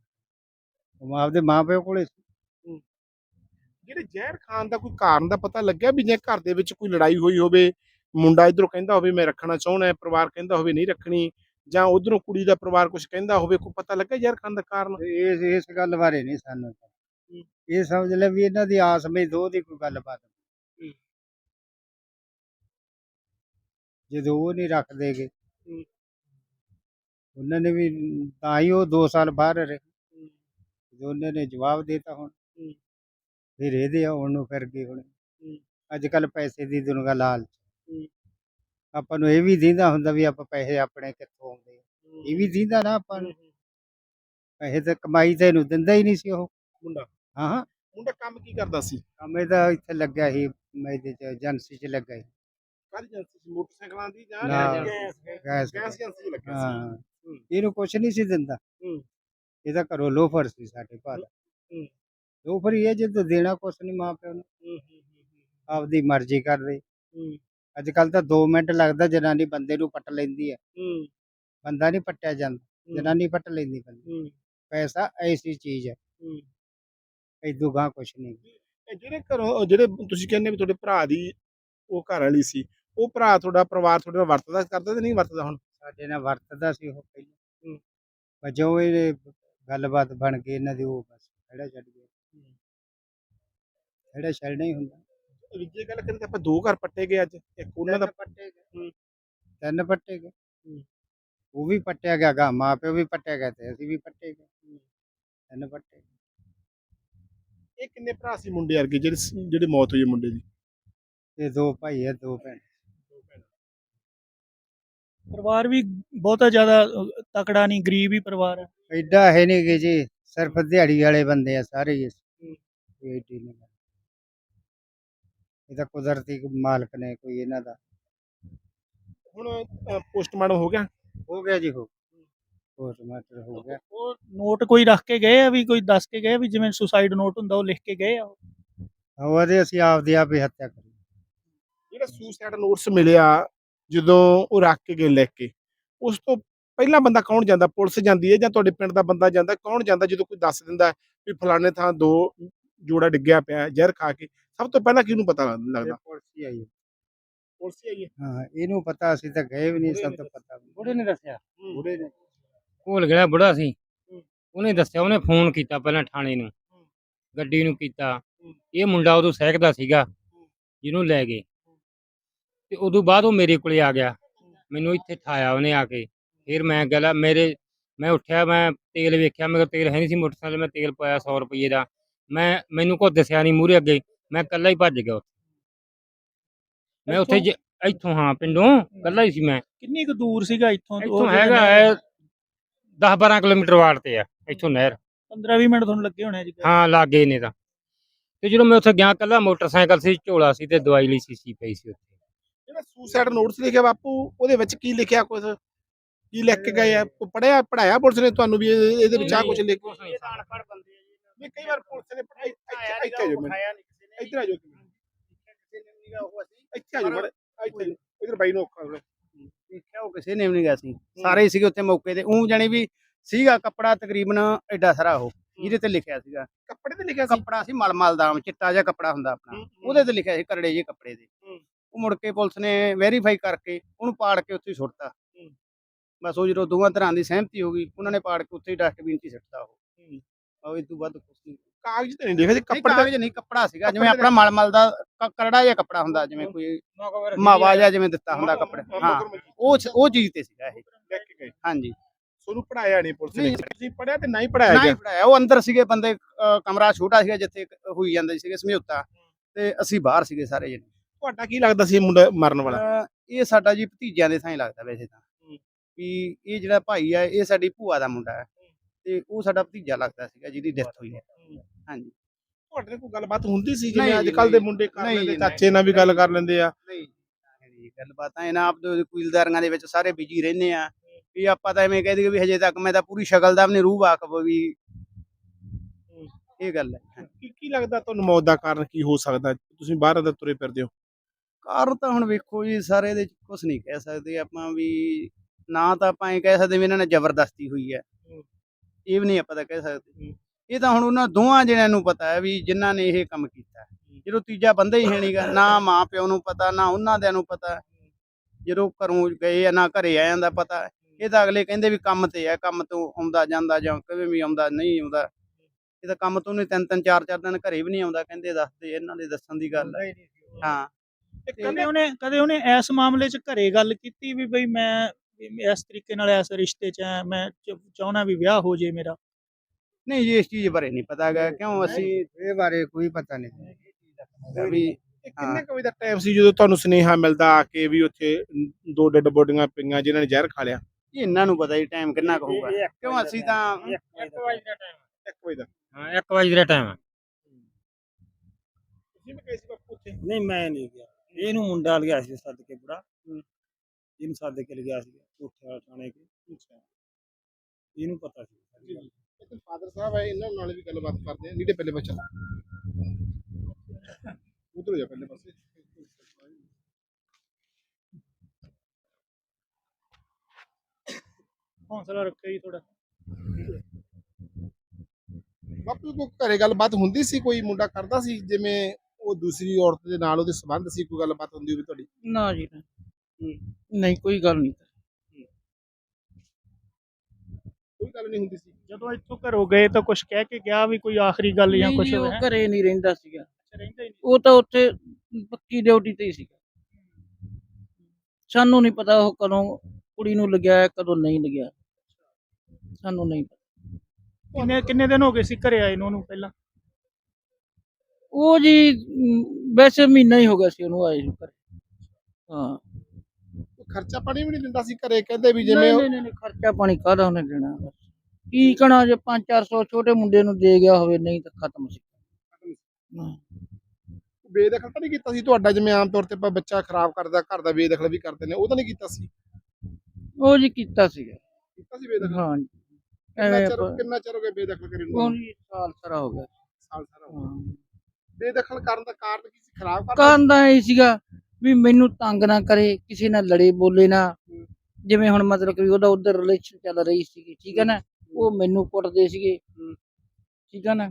ਉਹ ਆਪਦੇ ਮਾਪੇ ਕੋਲੇ ਸੀ। ਜਿਹੜੇ ਜ਼ਹਿਰ ਖਾਨ ਦਾ ਕੋਈ ਕਾਰਨ ਦਾ ਪਤਾ ਲੱਗਿਆ ਵੀ ਜੇ ਘਰ ਦੇ ਵਿੱਚ ਕੋਈ ਲੜਾਈ ਹੋਈ ਹੋਵੇ? ਮੁੰਡਾ ਇਧਰੋਂ ਕਹਿੰਦਾ ਹੋਵੇ ਮੈਂ ਰੱਖਣਾ ਚਾਹੁੰਦਾ ਹੈ ਪਰਿਵਾਰ ਕਹਿੰਦਾ ਹੋਵੇ ਨਹੀਂ ਰੱਖਣੀ ਜਾਂ ਉਧਰੋਂ ਕੁੜੀ ਦਾ ਪਰਿਵਾਰ ਕੁਝ ਕਹਿੰਦਾ ਹੋਵੇ ਕੋਈ ਪਤਾ ਲੱਗਾ ਖਾਨ ਦਾ ਕਾਰਨ ਇਸ ਇਸ ਗੱਲ ਬਾਰੇ ਨਹੀਂ ਸਾਨੂੰ। ਇਹ ਸਮਝ ਲੈ ਵੀ ਇਹਨਾਂ ਦੀ ਆਸ ਵਿੱਚ ਦੋ ਦੀ ਕੋਈ ਗੱਲਬਾਤ। ਜਦੋਂ ਉਹ ਨਹੀਂ ਰੱਖਦੇਗੇ। ਉਹਨਾਂ ਨੇ ਵੀ ਤਾਂ ਹੀ ਉਹ 2 ਸਾਲ ਬਾਹਰ ਰਹੇ ਜਦੋਂ ਉਹਨਾਂ ਨੇ ਜਵਾਬ ਦੇਤਾ ਹੁਣ। ਫਿਰ ਇਹਦੇ ਆਉਣ ਨੂੰ ਫਿਰ ਗਏ ਹੁਣ। ਅੱਜ ਕੱਲ ਪੈਸੇ ਦੀ ਦੁਨੀਆ ਲਾਲਚ ਹੂੰ। ਆਪਾਂ ਨੂੰ ਇਹ ਵੀ ਦੀਂਦਾ ਹੁੰਦਾ ਵੀ ਆਪਾਂ ਪੈਸੇ ਆਪਣੇ ਕਿੱਥੋਂ ਆਉਂਦੇ ਆ। ਇਹ ਵੀ ਦੀਂਦਾ ਨਾ ਆਪਾਂ ਨੂੰ। ਪੈਸੇ ਤੇ ਕਮਾਈ ਤੇ ਇਹਨੂੰ ਦਿੰਦਾ ਹੀ ਨਹੀਂ ਸੀ ਉਹ। ਮੁੰਡਾ? ਹਾਂ। ਹਾਂ ਮੁੰਡਾ ਕੰਮ ਕੀ ਕਰਦਾ ਸੀ? ਕੰਮ ਇਹਦਾ ਇੱਥੇ ਲੱਗਿਆ ਸੀ ਮੈਂ ਇਹਦੇ ਚ ਏਜੰਸੀ ਚ ਲੱਗਾ ਸੀ। ਕਾਹਦੀ ਏਜੰਸੀ ਸੀ ਮੋਟਰਸਾਈਕਲਾਂ ਦੀ ਜਾਂ ਨਾ, ਗੈਸ ਗੈਸ ਗੈਸ ਏਜੰਸੀ 'ਚ ਲੱਗਿਆ ਸੀ। ਹਾਂ। ਹੂੰ। ਇਹਨੂੰ ਕੁਛ ਨਹੀਂ ਸੀ ਦਿੰਦਾ। ਹੂੰ। ਇਹਦਾ ਘਰੋਂ ਲੋਫਰ ਸੀ ਸਾਡੇ ਭਾਲ ਹੂੰ। ਲੋਫਰ ਹੀ ਹੈ ਜਦੋਂ ਦੇਣਾ ਕੁਛ ਨਹੀਂ ਮਾਂ ਪਿਓ ਨੂੰ। ਹੂੰ, ਹੂੰ, ਆਪਦੀ ਮਰਜ਼ੀ ਕਰਦੇ ਹੂੰ, ਅੱਜ ਕੱਲ ਤਾਂ 2 ਮਿੰਟ ਲੱਗਦਾ ਜਨਾਨੀ ਬੰਦੇ ਨੂੰ ਪੱਟ ਲੈਂਦੀ ਹੈ। ਹੂੰ, ਬੰਦਾ ਨਹੀਂ ਪੱਟਿਆ ਜਾਂਦਾ ਜਨਾਨੀ ਪੱਟ ਲੈਂਦੀ ਬੰਦੇ ਹੂੰ, ਪੈਸਾ ਐਸੀ ਚੀਜ਼ ਹੈ। ਹੂੰ। ਇਦੋਂ ਗਾਂ ਕੁਛ ਨਹੀਂ। ਇਹ ਜਿਹੜੇ ਘਰੋਂ ਜਿਹੜੇ ਤੁਸੀਂ ਕਹਿੰਦੇ ਵੀ ਤੁਹਾਡੇ ਭਰਾ ਦੀ ਉਹ ਘਰ ਵਾਲੀ ਸੀ ਉਹ ਭਰਾ ਤੁਹਾਡਾ ਪਰਿਵਾਰ ਤੁਹਾਡੇ ਨਾਲ ਵਰਤਦਾ ਕਰਦਾ ਤੇ ਨਹੀਂ ਵਰਤਦਾ ਹੁਣ? ਸਾਡੇ ਨਾਲ ਵਰਤਦਾ ਸੀ ਉਹ ਪਹਿਲਾਂ। ਹੂੰ। ਵਜੋਂ ਇਹ ਗੱਲਬਾਤ ਬਣ ਗਈ ਇਹਨਾਂ ਦੀ ਉਹ ਬਸ ਖੜਾ ਛੱਡ ਗਿਆ। ਖੜਾ ਛੱਡਣਾ ਹੀ ਹੁੰਦਾ। ਜੇ ਗੱਲ ਕਰੀਏ ਤਾਂ ਆਪਾਂ ਦੋ ਘਰ ਪੱਟੇ ਗਏ ਅੱਜ ਇੱਕ ਉਹਨਾਂ ਦਾ ਤਿੰਨ ਪੱਟੇ ਗਏ। ਹੂੰ। ਤਿੰਨ ਪੱਟੇ ਗਏ। ਉਹ ਵੀ ਪੱਟਿਆ ਗਿਆ ਗਾ ਮਾਂ ਪਿਓ ਵੀ ਪੱਟਿਆ ਗਿਆ ਤੇ ਅਸੀਂ ਵੀ ਪੱਟੇ ਗਏ। ਤਿੰਨ ਪੱਟੇ ਇਹ ਕਿੰਨੇ ਭਰਾ ਸੀ ਮੁੰਡੇ ਵਰਗੇ ਜਿਹੜੇ ਜਿਹੜੇ ਮੌਤ ਹੋਈ ਹੈ ਮੁੰਡੇ ਦੀ? ਇਹ ਦੋ ਭਾਈ ਹੈ ਦੋ ਭੈਣ। ਪਰਿਵਾਰ ਵੀ ਬਹੁਤਾ ਜ਼ਿਆਦਾ ਤਕੜਾ ਨਹੀਂ ਗਰੀਬ ਹੀ ਪਰਿਵਾਰ ਹੈ। ਐਡਾ ਹੈ ਨਹੀਂ ਕਿ ਜੀ ਸਿਰਫ ਦਿਹਾੜੀ ਵਾਲੇ ਬੰਦੇ ਆ ਸਾਰੇ ਹੀ। ਐਡੀ ਨਹੀਂ। ਇਹ ਤਾਂ ਕੁਦਰਤੀ ਮਾਲਕ ਨੇ ਕੋਈ ਇਹਨਾਂ ਦਾ। ਹੁਣ ਪੋਸਟਮਾਰਟਮ ਹੋ ਗਿਆ? ਹੋ ਗਿਆ ਜੀ ਹੋ ਪੋਸਟਮਾਸਟਰ ਹੋ ਗਿਆ। ਉਹ ਨੋਟ ਕੋਈ ਰੱਖ ਕੇ ਗਏ ਆ ਵੀ ਕੋਈ ਦੱਸ ਕੇ ਗਏ ਵੀ ਜਿਵੇਂ ਸੁਸਾਈਡ ਨੋਟ ਹੁੰਦਾ ਉਹ ਲਿਖ ਕੇ ਗਏ ਆ ਉਹ? ਉਹਦੇ ਅਸੀਂ ਆਪਦੀ ਆਪ ਹੀ ਹੱਤਿਆ ਕਰੀ। ਜਿਹੜਾ ਸੁਸਾਈਡ ਨੋਟਸ ਮਿਲਿਆ ਜਦੋਂ ਉਹ ਰੱਖ ਕੇ ਗਏ ਲਿਖ ਕੇ ਉਸ ਤੋਂ ਪਹਿਲਾਂ ਬੰਦਾ ਕੌਣ ਜਾਂਦਾ? ਪੁਲਿਸ ਜਾਂਦੀ ਹੈ ਜਾਂ ਤੁਹਾਡੇ ਪਿੰਡ ਦਾ ਬੰਦਾ ਜਾਂਦਾ? ਕੌਣ ਜਾਂਦਾ ਜਦੋਂ ਕੋਈ ਦੱਸ ਦਿੰਦਾ ਵੀ ਫਲਾਣੇ ਥਾਂ ਦੋ ਜੋੜਾ ਡਿੱਗਿਆ ਪਿਆ ਹੈ, ਜ਼ਹਿਰ ਖਾ ਕੇ? ਸਭ ਤੋਂ ਪਹਿਲਾਂ ਕਿਹਨੂੰ ਪਤਾ ਲੱਗਦਾ? ਪੁਲਿਸ ਆਈ ਪੁਲਿਸ ਹੀ ਆਈ ਹੈ। ਹਾਂ ਇਹਨੂੰ ਪਤਾ ਅਸੀਂ ਤਾਂ ਗਏ ਵੀ ਨਹੀਂ ਸਭ ਤੋਂ ਪਤਾ ਬੁੜੇ ਨੇ ਦੱਸਿਆ? ਬੁੜੇ ਨੇ। ਭੁੱਲ ਗਿਆ ਬੁੜਾ ਸੀ। ਉਹਨੇ ਦੱਸਿਆ ਉਹਨੇ ਫੋਨ ਕੀਤਾ ਪਹਿਲਾਂ ਥਾਣੇ ਨੂੰ। ਗੱਡੀ ਨੂੰ ਕੀਤਾ। ਇਹ ਮੁੰਡਾ ਉਦੋਂ ਸਹਿਕਦਾ ਸੀਗਾ ਜਿਹਨੂੰ ਲੈ ਗਏ। ਤੇ ਉਦੋਂ ਬਾਅਦ ਉਹ ਮੇਰੇ ਕੋਲੇ ਆ ਗਿਆ। ਮੈਨੂੰ ਇੱਥੇ ਠਾਇਆ ਉਹਨੇ ਆ ਕੇ। ਫਿਰ ਮੈਂ ਗਲਾ ਮੇਰੇ ਮੈਂ ਉੱਠਿਆ ਮੈਂ ਤੇਲ ਵੇਖਿਆ ਮੇਰੇ ਤੇਲ ਹੈ ਨਹੀਂ ਸੀ ਮੋਟਰਸਾਈਕਲ ਮੈਂ ਤੇਲ ਪਾਇਆ 100 ਰੁਪਏ ਦਾ। ਮੈਂ ਮੈਨੂੰ ਕੋਈ ਦੱਸਿਆ ਨਹੀਂ ਮੂਹਰੇ ਅੱਗੇ। ਮੈਂ ਇਕੱਲਾ ਹੀ ਭੱਜ ਗਿਆ ਉੱਥੇ। ਮੈਂ ਉੱਥੇ ਜ- ਇੱਥੋਂ ਹਾਂ ਪਿੰਡੋਂ ਇਕੱਲਾ ਹੀ ਸੀ ਮੈਂ। ਕਿੰਨੀ ਕੁ ਦੂਰ ਸੀਗਾ ਇੱਥੋਂ? ਇੱਥੋਂ ਹੈਗਾ ਨਹਿਰ- ਹੈ 10 12 ਕਿਲੋਮੀਟਰ ਵਾਟ ਤੇ ਆ ਇੱਥੋਂ ਨਹਿਰ। 15 20 ਮਿੰਟ ਤੁਹਾਨੂੰ ਲੱਗੇ ਹੋਣੇ ਜੀ ਹਾਂ ਲਾਗੇ ਨੇ ਤਾਂ। ਤੇ ਜਦੋਂ ਮੈਂ ਉੱਥੇ ਗਿਆ ਕੱਲਾ ਮੋਟਰਸਾਈਕਲ ਸੀ ਝੋਲਾ ਸੀ ਤੇ ਦਵਾਈ ਲਈ ਸੀਸੀ ਪਈ ਸੀ ਉੱਥੇ। ਜਿਹੜਾ ਸੁਸਾਈਡ ਨੋਟਸ ਲਿਖਿਆ ਬਾਪੂ ਉਹਦੇ ਵਿੱਚ ਕੀ ਲਿਖਿਆ ਕੁਝ ਕੀ ਲਿਖ ਕੇ ਗਏ ਆ? ਪੜਿਆ ਪੜਾਇਆ ਪੁਲਿਸ ਨੇ ਤੁਹਾਨੂੰ ਵੀ ਇਹ- ਇਹਦੇ ਵਿੱਚ ਆ ਕੁਝ ਲਿਖ ਨਹੀਂ ਸੀ। ਅਨਪੜ ਬੰਦੇ ਆ ਜੀ। ਨਹੀਂ ਕਈ ਵਾਰ ਪੁਲਿਸ ਨੇ ਪੜਾਈ ਇੱਥੇ ਮੈਨੂੰ ਇੱਧਰ ਆ ਜਾਓ ਤੁਸੀਂ। ਇੱਥੇ ਆ ਜਾਓ ਮਾੜਾ, ਇੱਥੇ ਆ ਜਾਓ। ਇੱਧਰ ਬਾਈ ਨੂੰ ਔਖਾ ਹੋ ਰਿਹਾ। ਦੇਖਿਆ ਉਹ ਕਿਸੇ ਨੇ ਵੀ ਨਹੀਂ ਗਿਆ ਸੀ ਸਾਰੇ ਹੀ ਸੀਗੇ ਉੱਥੇ ਮੌਕੇ ਤੇ ਉਹ ਜਾਣੀ ਵੀ ਸੀਗਾ ਕੱਪੜਾ ਤਕਰੀਬਨ ਐਡਾ ਸਾਰਾ ਉਹ ਜਿਹਦੇ ਤੇ ਲਿਖਿਆ ਸੀਗਾ ਕੱਪੜੇ ਤੇ ਲਿਖਿਆ ਸੀ ਕੱਪੜਾ ਸੀ ਮਲਮਲ ਦਾ ਚਿੱਟਾ ਜਿਹਾ ਕੱਪੜਾ ਹੁੰਦਾ ਆਪਣਾ ਉਹਦੇ ਤੇ ਲਿਖਿਆ ਸੀ ਕਰੜੇ ਜਿਹੇ ਕੱਪੜੇ ਦੇ ਹੂੰ। ਉਹ ਮੁੜ ਕੇ ਪੁਲਿਸ ਨੇ ਵੈਰੀਫਾਈ ਕਰਕੇ ਉਹਨੂੰ ਪਾੜ ਕੇ ਉੱਥੇ ਹੀ ਸੁੱਟਤਾ ਹੂੰ। ਬਸ ਉਹ ਜਦੋਂ ਦੋਵਾਂ ਤਰ੍ਹਾਂ ਦੀ ਸਹਿਮਤੀ ਹੋ ਗਈ ਉਹਨਾਂ ਨੇ ਪਾੜ ਕੇ ਉੱਥੇ ਹੀ ਡਸਟਬਿਨ 'ਚ ਹੀ ਸੁੱਟਤਾ ਉਹ ਇਸ ਤੋਂ ਵੱਧ ਕੁਝ ਨਹੀਂ ਕਾਗਜ਼ ਤੇ ਨਹੀਂ ਲਿਖਿਆ ਸੀ ਕੱਪੜੇ ਕੱਪੜੇ ਨਹੀਂ ਕੱਪੜਾ ਸੀਗਾ ਜਿਵੇਂ ਆਪਣਾ ਮਲਮਲ ਦਾ ਕ- ਕਰੜਾ ਜਿਹਾ ਕੱਪੜਾ ਹੁੰਦਾ ਜਿਵੇਂ ਕੋਈ ਮਾਵਾ ਜਿਹਾ ਜਿਵੇਂ ਦਿੱਤਾ ਹੁੰਦਾ ਕੱਪੜੇ ਹਾਂ। ਉਹ ਉਹ ਚੀਜ਼ ਤੇ ਸੀਗਾ ਇਹ। ਲੈ ਕੇ ਗਏ। ਹਾਂਜੀ। ਤੁਹਾਨੂੰ ਪੜਾਇਆ ਨਹੀਂ ਪੁਲਿਸ ਨੇ ਨਹੀਂ। ਤੁਸੀਂ ਪੜਿਆ ਤੇ ਨਹੀਂ ਪੜਾਇਆ ਨਾ ਹੀ ਗਿਆ? ਪੜਾਇਆ ਉਹ ਅੰਦਰ ਸੀਗੇ ਬੰਦੇ ਅ, ਕਮਰਾ ਛੋਟਾ ਸੀਗਾ ਜਿੱਥੇ ਕ- ਹੋਈ ਜਾਂਦੇ ਸੀਗੇ ਸਮਝੌਤਾ। ਤੇ ਅਸੀਂ ਬਾਹਰ ਸੀਗੇ ਸਾਰੇ ਜਣੇ। ਤੁਹਾਡਾ ਕੀ ਲੱਗਦਾ ਸੀ ਇਹ ਮੁੰਡਾ ਮਰਨ ਵਾਲਾ? ਅ, ਇਹ ਸਾਡਾ ਜੀ ਭਤੀਜਿਆਂ ਦੇ ਥਾਂ ਹੀ ਲੱਗਦਾ ਵੈਸੇ ਤਾਂ। ਹੂੰ। ਵੀ ਇਹ ਜਿਹੜਾ ਭਾਈ ਆ ਇਹ ਸਾਡੀ ਭੂਆ ਦਾ ਮੁੰਡਾ ਹੈ। ਤੇ ਉਹ ਸਾਡਾ ਭਤੀਜਾ ਲੱਗਦਾ ਸੀਗਾ ਜਿਹਦੀ ਡੈਥ ਹੋਈ ਹੈ। ਹਾਂਜੀ। ਤੁਹਾਡੇ ਨਾਲ ਕੋਈ ਗੱਲਬਾਤ ਹੁੰਦੀ ਸੀ ਨਹੀਂ ਜਿਵੇਂ ਜੀ, ਅੱਜ ਕੱਲ ਦੇ ਨਹੀਂ। ਮੁੰਡੇ ਕਰ ਨਹੀਂ ਲੈਂਦੇ ਜੀ, ਚਾਚੇ ਨਾਲ ਵੀ ਗੱਲ ਕਰ ਲੈਂਦੇ ਆ? ਨਹੀਂ ਜੀ ਗੱਲਬਾਤਾਂ ਇਹਨਾਂ ਆਪ ਦੇ ਕੁਇਲਦਾਰੀਆਂ ਦੇ ਵਿੱਚ ਸਾਰੇ ਬਿਜ਼ੀ ਰਹਿੰਦੇ ਆ। ਵੀ ਆਪਾਂ ਤਾਂ ਐਵੇਂ ਕਹਿ ਦਈਏ ਵੀ ਹਜੇ ਤੱਕ ਮੈਂ ਤਾਂ ਪੂਰੀ ਸ਼ਕਲ ਦਾ ਵੀ ਨਹੀਂ ਰੂਹ ਵਾਕਫ ਵੀ ਇਹ ਗੱਲ ਹੈ ਕੀ ਕੀ ਲੱਗਦਾ ਤੁਹਾਨੂੰ ਮੌਤ ਦਾ ਕਾਰਨ ਕੀ ਹੋ ਸਕਦਾ? ਤੁਸੀਂ ਬਾਹਰ ਅੰਦਰ ਤੁਰੇ ਫਿਰਦੇ ਹੋ। ਕਾਰਨ ਤਾਂ ਹੁਣ ਵੇਖੋ ਜੀ ਸਾਰੇ ਦੇ ਕੁਝ ਨਹੀਂ ਕਹਿ ਸਕਦੇ ਆਪਾਂ ਵੀ ਨਾ ਤਾਂ ਆਪਾਂ ਇਹ ਕਹਿ ਸਕਦੇ ਵੀ ਇਹਨਾਂ ਨੇ ਜ਼ਬਰਦਸਤੀ ਹੋਈ ਹੈ। ਇਹ ਵੀ ਨਹੀਂ ਆਪਾਂ ਤਾਂ ਕਹਿ ਸਕਦੇ। ਇਹ ਤਾਂ ਹੁਣ ਉਹਨਾਂ ਦੋਵਾਂ ਜਣਿਆਂ ਨੂੰ ਪਤਾ ਹੈ ਵੀ ਜਿਨ੍ਹਾਂ ਨੇ ਇਹ ਕੰਮ ਕੀਤਾ। ਜਦੋਂ ਤੀਜਾ ਬੰਦਾ ਹੀ ਹੈ ਨਹੀਂਗਾ ਨਾ ਮਾਂ ਪਿਓ ਨੂੰ ਪਤਾ ਨਾ ਉਹਨਾਂ ਦਿਆਂ ਨੂੰ ਪਤਾ। ਜਦੋਂ ਘਰੋਂ ਗਏ ਆ ਨਾ ਘਰੇ ਆਇਆਂ ਦਾ ਪਤਾ। ਇਹ ਤਾਂ ਅਗਲੇ ਕਹਿੰਦੇ ਵੀ ਕੰਮ ਤੇ ਹੈ ਕੰਮ ਤੋਂ ਆਉਂਦਾ ਜਾਂਦਾ ਜਾਂ ਕਿਵੇਂ ਵੀ ਆਉਂਦਾ ਨਹੀਂ ਆਉਂਦਾ। ਇਹ ਤਾਂ ਕੰਮ ਤੋਂ ਨਹੀਂ ਤਿੰਨ ਤਿੰਨ ਚਾਰ ਚਾਰ ਦਿਨ ਘਰੇ ਵੀ ਨਹੀਂ ਆਉਂਦਾ ਕਹਿੰਦੇ ਦੱਸਦੇ ਇਹਨਾਂ ਦੇ ਦੱਸਣ ਦੀ ਗੱਲ ਹੈ। ਹਾਂ ਕਦੇ ਉਹਨੇ ਕਦੇ ਉਹਨੇ ਇਸ ਮਾਮਲੇ 'ਚ ਘਰੇ ਗੱਲ ਕੀਤੀ ਵੀ ਬਈ ਮੈਂ ਇਸ ਤਰੀਕੇ ਨਾਲ ਇਸ ਰਿਸ਼ਤੇ 'ਚ ਆ ਮੈਂ ਚਾਹਣਾ ਵੀ ਵਿਆਹ ਹੋ ਜੇ ਮੇਰਾ। ਨਹੀਂ ਜੀ ਇਸ ਚੀਜ਼ ਬਾਰੇ ਨਹੀਂ ਪਤਾ ਹੈਗਾ ਕਿਉਂ ਅਸੀਂ ਇਹ ਬਾਰੇ ਕੋਈ ਪਤਾ ਨਹੀਂ। ਵੀ ਇਹ ਕਿੰਨੇ ਕੁ ਵਜੇ ਦਾ ਟਾਈਮ ਸੀ ਜਦੋਂ ਤੁਹਾਨੂੰ ਸੁਨੇਹਾ ਮਿਲਦਾ ਆ ਕੇ ਵੀ ਉੱਥੇ ਦੋ ਡੈਡ ਬੋਡੀਆਂ ਪਈਆਂ ਜਿਨ੍ਹਾਂ ਨੇ ਜ਼ਹਿਰ ਖਾ ਲਿਆ? ਇਹ ਇਹਨਾਂ ਨੂੰ ਪਤਾ ਜੀ ਟਾਈਮ ਕਿੰਨਾ ਕੁ ਹੋਊਗਾ। ਕਿਉਂ ਅਸੀਂ ਤਾਂ 1 ਵਜੇ ਦਾ ਟਾਈਮ 1 ਵਜੇ ਦਾ। ਹਾਂ 1 ਵਜੇ ਦਾ ਟਾਈਮ ਤੁਸੀਂ ਵੀ ਗਏ ਸੀ ਬਾਪੂ ਉੱਥੇ? ਨਹੀਂ ਮੈਂ ਨਹੀਂ ਗਿਆ। ਇਹਨੂੰ ਮੁੰਡਾ ਲਿਆ ਸੀ ਸੱਦ ਕੇ ਬੁੜਾ ਇਹਨੂੰ ਸੱਦ ਕੇ ਲਿਆ ਸੀ ਉੱਠਿਆ ਥਾਣੇ ਕੇ। ਇਹਨੂੰ ਪਤਾ ਸੀ। ਲੇਕਿਨ ਫਾਦਰ ਸਾਹਿਬ ਹੈ ਇਹਨਾਂ ਨਾਲ ਵੀ ਗੱਲਬਾਤ ਕਰਦੇ ਆ ਨੀਡੇ ਪਹਿਲੇ ਬੱਚਾ ਉਧਰ ਜਾ ਪਹਿਲੇ ਪਾਸੇ। ਹੌਸਲਾ ਰੱਖਿਓ ਜੀ ਥੋੜਾ ਬਾਪੂ ਕੋ ਘਰੇ ਗੱਲਬਾਤ ਹੁੰਦੀ ਸੀ? ਕੋਈ ਮੁੰਡਾ ਕਰਦਾ ਸੀ? ਜਿਵੇਂ ਉਹ ਦੂਸਰੀ ਔਰਤ ਦੇ ਨਾਲ ਉਹਦੇ ਸੰਬੰਧ ਸੀ? ਕੋਈ ਗੱਲਬਾਤ ਹੁੰਦੀ ਹੋਵੇ ਤੁਹਾਡੀ? ਨਾ ਜੀ ਨਾ। ਨਹੀਂ ਕੋਈ ਗੱਲ ਨਹੀਂ। ਕੋਈ ਗੱਲ ਨਹੀਂ ਹੁੰਦੀ ਸੀ। ਜਦੋਂ ਇੱਥੋਂ ਘਰੋਂ ਗਏ ਤਾਂ ਕੁਝ ਕਹਿ ਕੇ ਗਿਆ ਵੀ ਕੋਈ ਆਖਰੀ ਗੱਲ ਜਾਂ ਕੁਝ ਉਹ ਘਰੇ ਨਹੀਂ ਰਹਿੰਦਾ ਸੀਗਾ। ਰਹਿੰਦਾ ਹੀ ਨਹੀਂ। ਉਹ ਤਾਂ ਉੱਥੇ ਪੱਕੀ ਡਿਊਟੀ ਤੇ ਹੀ ਸੀਗਾ। ਸਾਨੂੰ ਨਹੀਂ ਪਤਾ ਉਹ ਕਦੋਂ ਕੁੜੀ ਨੂੰ ਲੱਗਿਆ ਕਦੋਂ ਨਹੀਂ ਲੱਗਿਆ। ਸਾਨੂੰ ਨਹੀਂ ਪਤਾ। ਕਿੰਨੇ ਕਿੰਨੇ ਦਿਨ ਹੋ ਗਏ ਸੀ ਘਰੇ ਆਏ ਨੂੰ ਉਹਨੂੰ ਪਹਿਲਾਂ? ਉਹ ਜੀ ਵੈਸੇ ਮਹੀਨਾ ਹੀ ਹੋ ਗਿਆ ਸੀ ਉਹਨੂੰ ਆਏ ਨੂੰ ਘਰੇ। ਹਾਂ। ਖਰਚਾ ਪਾਣੀ ਵੀ ਨਹੀਂ ਦਿੰਦਾ ਸੀ ਘਰੇ ਕਹਿੰਦੇ ਵੀ ਜਿਵੇਂ ਨਹੀਂ ਨਹੀਂ ਨਹੀਂ, ਖਰਚਾ ਪਾਣੀ ਕਾਹਦਾ ਉਹਨੇ ਦੇਣਾ ਬਸ। ਕੀ ਕਹਣਾ ਜੇ 5-400 ਛੋਟੇ ਮੁੰਡੇ ਨੂੰ ਦੇ ਗਿਆ ਹੋਵੇ ਨਹੀਂ ਤਾਂ ਖਤਮ ਸੀ। ਹਾਂ। ਬੇਦਖਲ ਤਾਂ ਨਹੀਂ ਕੀਤਾ ਸੀ ਤੁਹਾਡਾ ਜਿਵੇਂ ਆਮ ਤੌਰ ਤੇ ਆਪਾਂ ਬੱਚਾ ਖਰਾਬ ਕਰਦਾ ਘਰ ਦਾ ਬੇਦਖਲ ਵੀ ਕਰਦੇ ਨੇ ਉਹ ਤਾਂ ਨਹੀਂ ਕੀਤਾ ਸੀ? ਉਹ ਜੀ ਕੀਤਾ ਸੀਗਾ। ਕੀਤਾ ਸੀ ਬੇਦਖਲ? ਹਾਂ ਕਿੰਨਾ ਐਵੇਂ ਚਿਰ ਆਪਾਂ- ਕਿੰਨਾ ਚਿਰ ਹੋ ਗਿਆ ਬੇਦਖਲ ਕਰੀ ਨੂੰ? ਉਹ ਜੀ ਸਾਲ ਸਾਰਾ ਹੋ ਗਿਆ। ਸਾਲ ਸਾਰਾ ਹੋ ਗਿਆ। ਬੇਦਖਲ ਕਰਨ ਦਾ ਕਾਰਨ ਕੀ ਸੀ? ਖਰਾਬ ਕਰਦਾ ਕਾਰਨ ਤਾਂ ਇਹ ਸੀਗਾ ਵੀ ਮੈਨੂੰ ਤੰਗ ਨਾ ਕਰੇ ਕਿਸੇ ਨਾਲ ਲੜੇ ਬੋਲੇ ਨਾ। ਜਿਵੇਂ ਹੁਣ ਮਤਲਬ ਕਿ ਉਹਦਾ ਉਧਰ ਰਿਲੇਸ਼ਨ ਚੱਲ ਰਹੀ ਸੀਗੀ ਠੀਕ ਹੈ ਨਾ? ਉਹ ਮੈਨੂੰ ਕੁੱਟਦੇ ਸੀਗੇ। ਠੀਕ ਹੈ ਨਾ?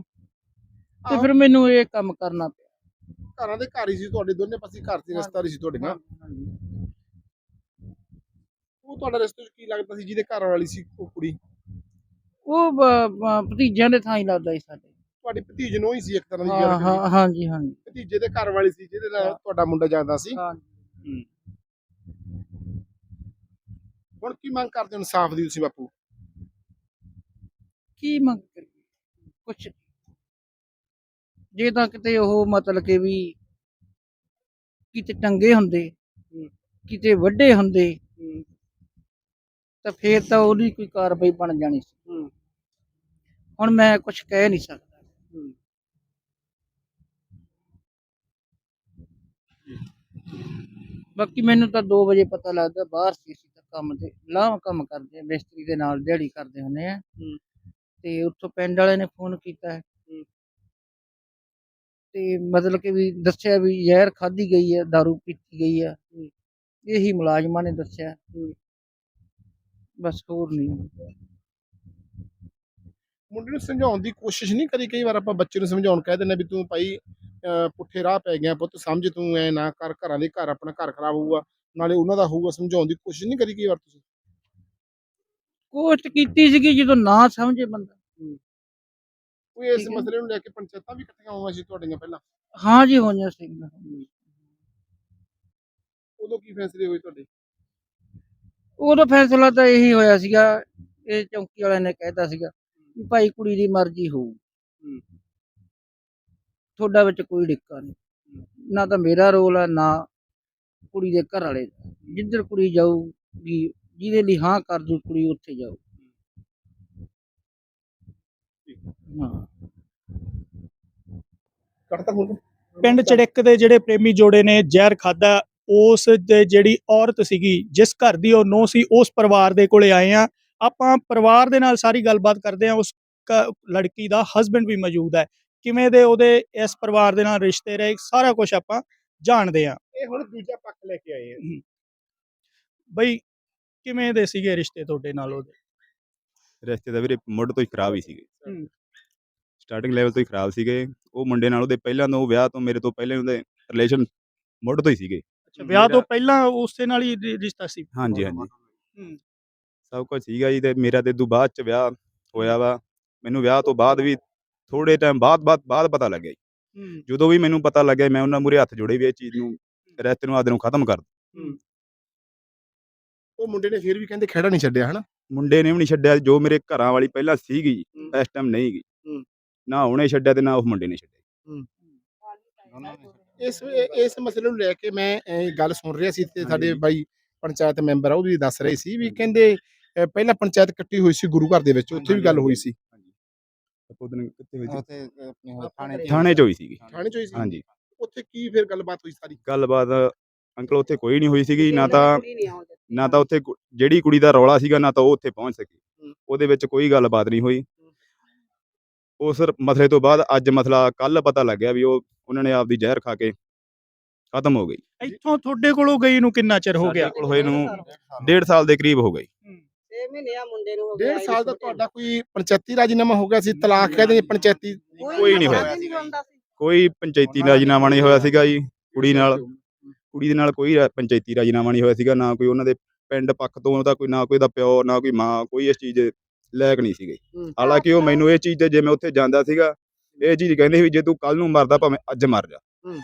ਤੇ। ਫਿਰ ਮੈਨੂੰ ਇਹ ਕੰਮ ਕਰਨਾ ਪਿਆ। ਘਰਾਂ ਦੇ ਘਰ ਹੀ ਸੀ ਤੁਹਾਡੇ ਦੋਨੇ ਪਾਸੇ ਘਰ ਦੀ ਰਿਸ਼ਤਾਰੀ ਸੀ ਤੁਹਾਡੇ ਨਾਲ। ਉਹ ਤੁਹਾਡਾ ਰਿਸ਼ਤੇ ਚ ਕੀ ਲੱਗਦਾ ਸੀ ਜਿਹਦੇ ਘਰ ਵਾਲੀ ਸੀ ਉਹ ਕੁੜੀ? ਉਹ ਭਤੀਜਿਆਂ ਦੇ ਥਾਂ ਹੀ ਲੱਗਦਾ ਸੀ ਸਾਡੇ। ਤੁਹਾਡੀ ਭਤੀਜ ਨੂੰ ਹੀ ਸੀ ਇੱਕ ਤਰ੍ਹਾਂ ਦੀ ਹਾਂ ਗੱਲ ਹਾਂ ਕਰੀਏ। ਹਾਂਜੀ ਹਾਂਜੀ। ਭਤੀਜੇ ਦੇ ਘਰ ਵਾਲੀ ਸੀ ਜਿਹਦੇ ਨਾਲ। ਤੁਹਾਡਾ ਮੁੰਡਾ ਜਾਂਦਾ ਸੀ। ਹਾਂ। ਹੁਣ ਕੀ ਮੰਗ ਕਰਦੇ ਹੋ ਇਨਸਾਫ ਦੀ ਤੁਸੀਂ ਬਾਪੂ? ਕੀ ਮੰਗ ਕਰੀਏ? ਕੁਛ ਜੇ ਤਾਂ ਕਿਤੇ ਉਹ ਮਤਲਬ ਕਿ ਵੀ ਕਿਤੇ ਟੰਗੇ ਹੁੰਦੇ ਕਿਤੇ ਵੱਡੇ ਹੁੰਦੇ ਤਾਂ ਫੇਰ ਤਾਂ ਉਹਦੀ ਕੋਈ ਕਾਰਵਾਈ ਬਣ ਜਾਣੀ ਸੀ। ਹੁਣ ਮੈਂ ਕੁਝ ਕਹਿ ਨਹੀਂ ਸਕਦਾ। ਬਾਕੀ ਮੈਨੂੰ ਤਾਂ 2 ਵਜੇ ਪਤਾ ਲੱਗਦਾ ਬਾਹਰ ਸੀ ਅਸੀਂ ਤਾਂ ਕੰਮ ਤੇ ਲਾਹ ਕੰਮ ਕਰਦੇ ਆ ਮਿਸਤਰੀ ਦੇ ਨਾਲ ਦਿਹਾੜੀ ਕਰਦੇ ਹੁੰਦੇ ਆ। ਤੇ ਉੱਥੋਂ ਪਿੰਡ ਵਾਲੇ ਨੇ ਫੋਨ ਕੀਤਾ ਹੈ। ਤੇ ਮਤਲਬ ਕਿ ਵੀ ਦੱਸਿਆ ਵੀ ਜ਼ਹਿਰ ਖਾਧੀ ਗਈ ਹੈ दारू ਪੀਤੀ ਗਈ ਹੈ। ਇਹੀ ਮੁਲਾਜ਼ਮਾਂ ਨੇ ਦੱਸਿਆ। ਬਸ ਹੋਰ ਨਹੀਂ। ਮੁੰਡੇ ਨੂੰ ਸਮਝਾਉਣ ਦੀ ਕੋਸ਼ਿਸ਼ ਨਹੀਂ ਕਰੀ ਕਈ ਵਾਰ ਆਪਾਂ ਬੱਚੇ ਨੂੰ ਸਮਝਾਉਣ ਕਹਿ ਦਿੰਦੇ ਵੀ ਤੂੰ ਭਾਈ ਪੁੱਠੇ ਰਾਹ ਪੈ ਗਿਆ ਪੁੱਤ ਸਮਝ ਤੂੰ ਐ ਨਾ ਕਰ ਘਰਾਂ ਦੇ ਘਰ ਆਪਣਾ ਘਰ ਖਰਾਬ ਹੋਊਗਾ ਨਾਲੇ ਉਹਨਾਂ ਦਾ ਹੋਊਗਾ ਸਮਝਾਉਣ ਦੀ ਕੋਸ਼ਿਸ਼ ਨਹੀਂ ਕਰੀ ਕਈ ਵਾਰ ਤੁਸੀਂ? ਕੋਸ਼ਟ ਕੀਤੀ ਸੀਗੀ ਜਦੋਂ ਨਾ ਸਮਝੇ ਬੰਦਾ। ਕੋਈ ਇਸ। ਮਸਲੇ ਨੂੰ ਲੈ ਕੇ ਪੰਚਾਇਤਾਂ ਵੀ ਇਕੱਠੀਆਂ ਹੋਈਆਂ ਸੀ ਤੁਹਾਡੀਆਂ ਪਹਿਲਾਂ? ਹਾਂ ਜੀ ਹੋਈਆਂ ਸੀ। ਉਦੋਂ ਕੀ ਫੈਸਲੇ ਹੋਏ ਤੁਹਾਡੇ? ਉਦੋਂ ਫੈਸਲਾ ਤਾਂ ਇਹੀ ਹੋਇਆ ਸੀਗਾ ਇਹ ਚੌਂਕੀ ਵਾਲਿਆਂ ਨੇ ਕਹਿਤਾ ਸੀਗਾ ਵੀ ਭਾਈ ਕੁੜੀ ਦੀ ਮਰਜ਼ੀ ਹੋਊ। ਤੁਹਾਡਾ ਵਿੱਚ ਕੋਈ ਡਿੱਕਾ ਨਹੀਂ। ਨਾ ਤਾਂ ਮੇਰਾ ਰੋਲ ਹੈ ਨਾ ਕੁੜੀ ਦੇ ਘਰ ਵਾਲੇ ਦਾ। ਜਿੱਧਰ ਕੁੜੀ ਜਾਊਗੀ ਜਿਹਦੇ ਲਈ ਹਾਂ ਕਰ ਦੂ ਕੁੜੀ ਉੱਥੇ ਜਾਊ ਹਾਂ। ਕੱਢਤਾ ਹੁਣ। ਪਿੰਡ ਚੜਿੱਕ ਦੇ ਜਿਹੜੇ ਪ੍ਰੇਮੀ ਜੋੜੇ ਨੇ ਜ਼ਹਿਰ ਖਾਦਾ ਉਸ ਦੇ ਜਿਹੜੀ ਔਰਤ ਸੀਗੀ ਜਿਸ ਘਰ ਦੀ ਉਹ ਨੋ ਸੀ ਉਸ ਪਰਿਵਾਰ ਦੇ ਕੋਲੇ ਆਏ ਆ। ਆਪਾਂ ਪਰਿਵਾਰ ਦੇ ਨਾਲ ਸਾਰੀ ਗੱਲਬਾਤ ਕਰਦੇ ਆ ਉਸ ਕ- ਲੜਕੀ ਦਾ ਹਸਬੰਡ ਵੀ ਮੌਜੂਦ ਹੈ। ਕਿਵੇਂ ਦੇ ਉਹਦੇ ਇਸ ਪਰਿਵਾਰ ਦੇ ਨਾਲ ਰਿਸ਼ਤੇ ਰਹੇ ਸਾਰਾ ਕੁਝ ਆਪਾਂ ਜਾਣਦੇ ਆ ਇਹ ਹੁਣ ਦੂਜਾ ਪੱਖ ਲੈ ਕੇ ਆਏ ਆ। ਬਈ ਕਿਵੇਂ ਦੇ ਸੀਗੇ ਰਿਸ਼ਤੇ ਤੁਹਾਡੇ ਨਾਲ ਉਹਦੇ? ਰਿਸ਼ਤੇ ਦਾ ਵੀਰੇ ਮੁੱਢ ਤੋਂ ਹੀ ਖਰਾਬ ਹੀ ਸੀਗੇ। ਸਟਾਰਟਿੰਗ ਲੈਵਲ ਤੋਂ ਹੀ ਖਰਾਬ ਸੀਗੇ। ਉਹ ਮੁੰਡੇ ਨਾਲ ਉਹਦੇ ਪਹਿਲਾਂ ਤੋਂ ਵਿਆਹ ਤੋਂ ਮੇਰੇ ਤੋਂ ਪਹਿਲਾਂ ਉਹਦੇ ਰਿਲੇਸ਼ਨ ਮੁੱਢ ਤੋਂ ਹੀ ਸੀਗੇ। ਅੱਛਾ ਵਿਆਹ ਤੋਂ ਪਹਿਲਾਂ ਉਸੇ ਨਾਲ ਹੀ ਰਿਸ਼ਤਾ ਸੀ? ਹਾਂਜੀ ਹਾਂਜੀ। ਸਭ ਕੁਝ ਸੀਗਾ ਜੀ ਤੇ ਮੇਰਾ ਤੇ ਦੂ ਬਾਅਦ ਚ ਵਿਆਹ ਹੋਇਆ ਵਾ। ਮੈਨੂੰ ਵਿਆਹ ਤੋਂ ਬਾਅਦ ਵੀ ਥੋੜੇ ਟਾਈਮ ਬਾਅਦ ਬਾਅਦ ਬਾਅਦ ਪਤਾ ਲੱਗਿਆ ਜੀ। ਜਦੋਂ ਵੀ ਮੈਨੂੰ ਪਤਾ ਲੱਗਿਆ ਮੈਂ ਉਹਨਾਂ ਮੂਰੇ ਹੱਥ ਜੋੜੇ ਵੀ ਇਹ ਚੀਜ਼ ਨੂੰ ਰਿਸ਼ਤੇ ਨੂੰ ਆਦ ਨੂੰ ਖਤਮ ਕਰ ਉਹ ਮੁੰਡੇ ਨੇ ਫਿਰ ਵੀ ਕਹਿੰਦੇ ਖੇੜਾ ਨਹੀਂ ਛੱਡਿਆ ਹਨਾ? ਮੁੰਡੇ ਨੇ ਵੀ ਨਹੀਂ ਛੱਡਿਆ ਜੋ ਮੇਰੇ ਘਰਾਂ ਵਾਲੀ ਪਹਿਲਾਂ ਸੀਗੀ। ਇਸ ਟਾਈਮ ਨਹੀਂ ਗਈ। ਨਾ ਉਹਨੇ ਛੱਡਿਆ ਤੇ ਨਾ ਉਹ ਮੁੰਡੇ ਨੇ ਛੱਡਿਆ। ਇਸ ਇਸ ਮਸਲੇ ਨੂੰ ਲੈ ਕੇ ਮੈਂ ਇਹ ਗੱਲ ਸੁਣ ਰਿਹਾ ਸੀ ਤੇ ਸਾਡੇ। ਬਾਈ ਪੰਚਾਇਤ ਮੈਂਬਰ ਆ ਉਹ ਵੀ ਦੱਸ ਰਹੇ ਸੀ ਵੀ ਕਹਿੰਦੇ ਪਹਿਲਾਂ ਪੰਚਾਇਤ ਇਕੱਠੀ ਹੋਈ ਸੀ ਗੁਰੂ ਘਰ ਦੇ ਵਿੱਚ ਉੱਥੇ ਵੀ ਗੱਲ ਹੋਈ ਸੀ। ਉਦੋਂ ਕਿੱਥੇ ਹੋਈ ਸੀ? ਉੱਥੇ ਆਪਣੇ ਉਹ ਥਾਣੇ ਥਾਣੇ ਚ ਹੋਈ ਸੀਗੀ। ਥਾਣੇ ਚ ਹੋਈ ਸੀ। ਹਾਂਜੀ। ਉੱਥੇ ਕੀ ਫਿਰ ਗੱਲਬਾਤ ਹੋਈ ਸਾਰੀ? ਗੱਲਬਾਤ ਅੰਕਲ ਉੱਥੇ ਕੋਈ ਨਹੀਂ ਹੋਈ ਸੀਗੀ ਨਾ ਤਾਂ ਨਾ ਤਾਂ ਉੱਥੇ ਕੁ- ਜਿਹੜੀ ਕੁੜੀ ਦਾ ਰੌਲਾ ਸੀਗਾ ਨਾ ਤਾਂ ਉਹ ਉੱਥੇ ਪਹੁੰਚ ਸਕੀ। ਹੂੰ। ਉਹਦੇ ਵਿੱਚ ਕੋਈ ਗੱਲਬਾਤ ਨਹੀਂ ਹੋਈ। ਉਸ ਮਸਲੇ ਤੋਂ ਬਾਅਦ ਅੱਜ ਮਸਲਾ ਕੱਲ ਪਤਾ ਲੱਗਿਆ ਵੀ ਉਹ ਉਹਨਾਂ ਨੇ ਆਪਦੀ ਜ਼ਹਿਰ ਖਾ ਕੇ ਖਤਮ ਹੋ ਗਈ। ਇੱਥੋਂ ਤੁਹਾਡੇ ਕੋਲੋਂ ਗਈ ਨੂੰ ਕਿੰਨਾ ਚਿਰ ਹੋ ਗਿਆ? ਸਾਡੇ ਕੋਲ ਹੋਏ ਨੂੰ ਡੇਢ ਸਾਲ ਦੇ ਕਰੀਬ ਹੋ ਗਈ 6 ਮਹੀਨੇ ਆ ਮੁੰਡੇ ਨੂੰ ਹੋ ਡੇਢ ਸਾਲ ਦਾ ਤੁਹਾਡਾ ਕੋਈ ਪੰਚਾਇਤੀ ਰਾਜੀਨਾਮਾ ਹੋ ਗਿਆ ਸੀ ਤਲਾਕ ਕਹਿੰਦੇ ਨੇ ਪੰਚਾਇਤੀ ਕੋਈ ਨਹੀਂ ਹੋਇਆ ਕੋਈ ਪੰਚਾਇਤੀ ਰਾਜੀਨਾਮਾ ਨਹੀਂ ਹੋਇਆ ਸੀਗਾ ਜੀ ਕੁੜੀ ਨਾਲ। ਕੁੜੀ ਦੇ ਨਾਲ ਕੋਈ ਰਾ- ਪੰਚਾਇਤੀ ਰਾਜੀਨਾਮਾ ਨਹੀਂ ਹੋਇਆ ਸੀਗਾ ਨਾ ਕੋਈ ਉਹਨਾਂ ਦੇ ਪਿੰਡ ਪੱਖ ਤੋਂ ਉਹਦਾ ਕੋਈ ਨਾ ਕੋਈ ਦਾ ਪਿਓ ਨਾ ਕੋਈ ਮਾਂ ਕੋਈ ਇਸ ਚੀਜ਼ ਦੇ ਲਾਇਕ ਨਹੀਂ ਸੀਗੇ। ਹੂੰ। ਹਾਲਾਂਕਿ ਉਹ ਮੈਨੂੰ ਇਹ ਚੀਜ਼ ਤੇ ਜੇ ਮੈਂ ਉੱਥੇ ਜਾਂਦਾ ਸੀਗਾ ਇਹ ਚੀਜ਼ ਕਹਿੰਦੇ ਸੀ ਵੀ ਜੇ ਤੂੰ ਕੱਲ ਨੂੰ ਮਰਦਾ ਭਾਵੇਂ ਅੱਜ ਮਰ ਜਾ। ਹੂੰ।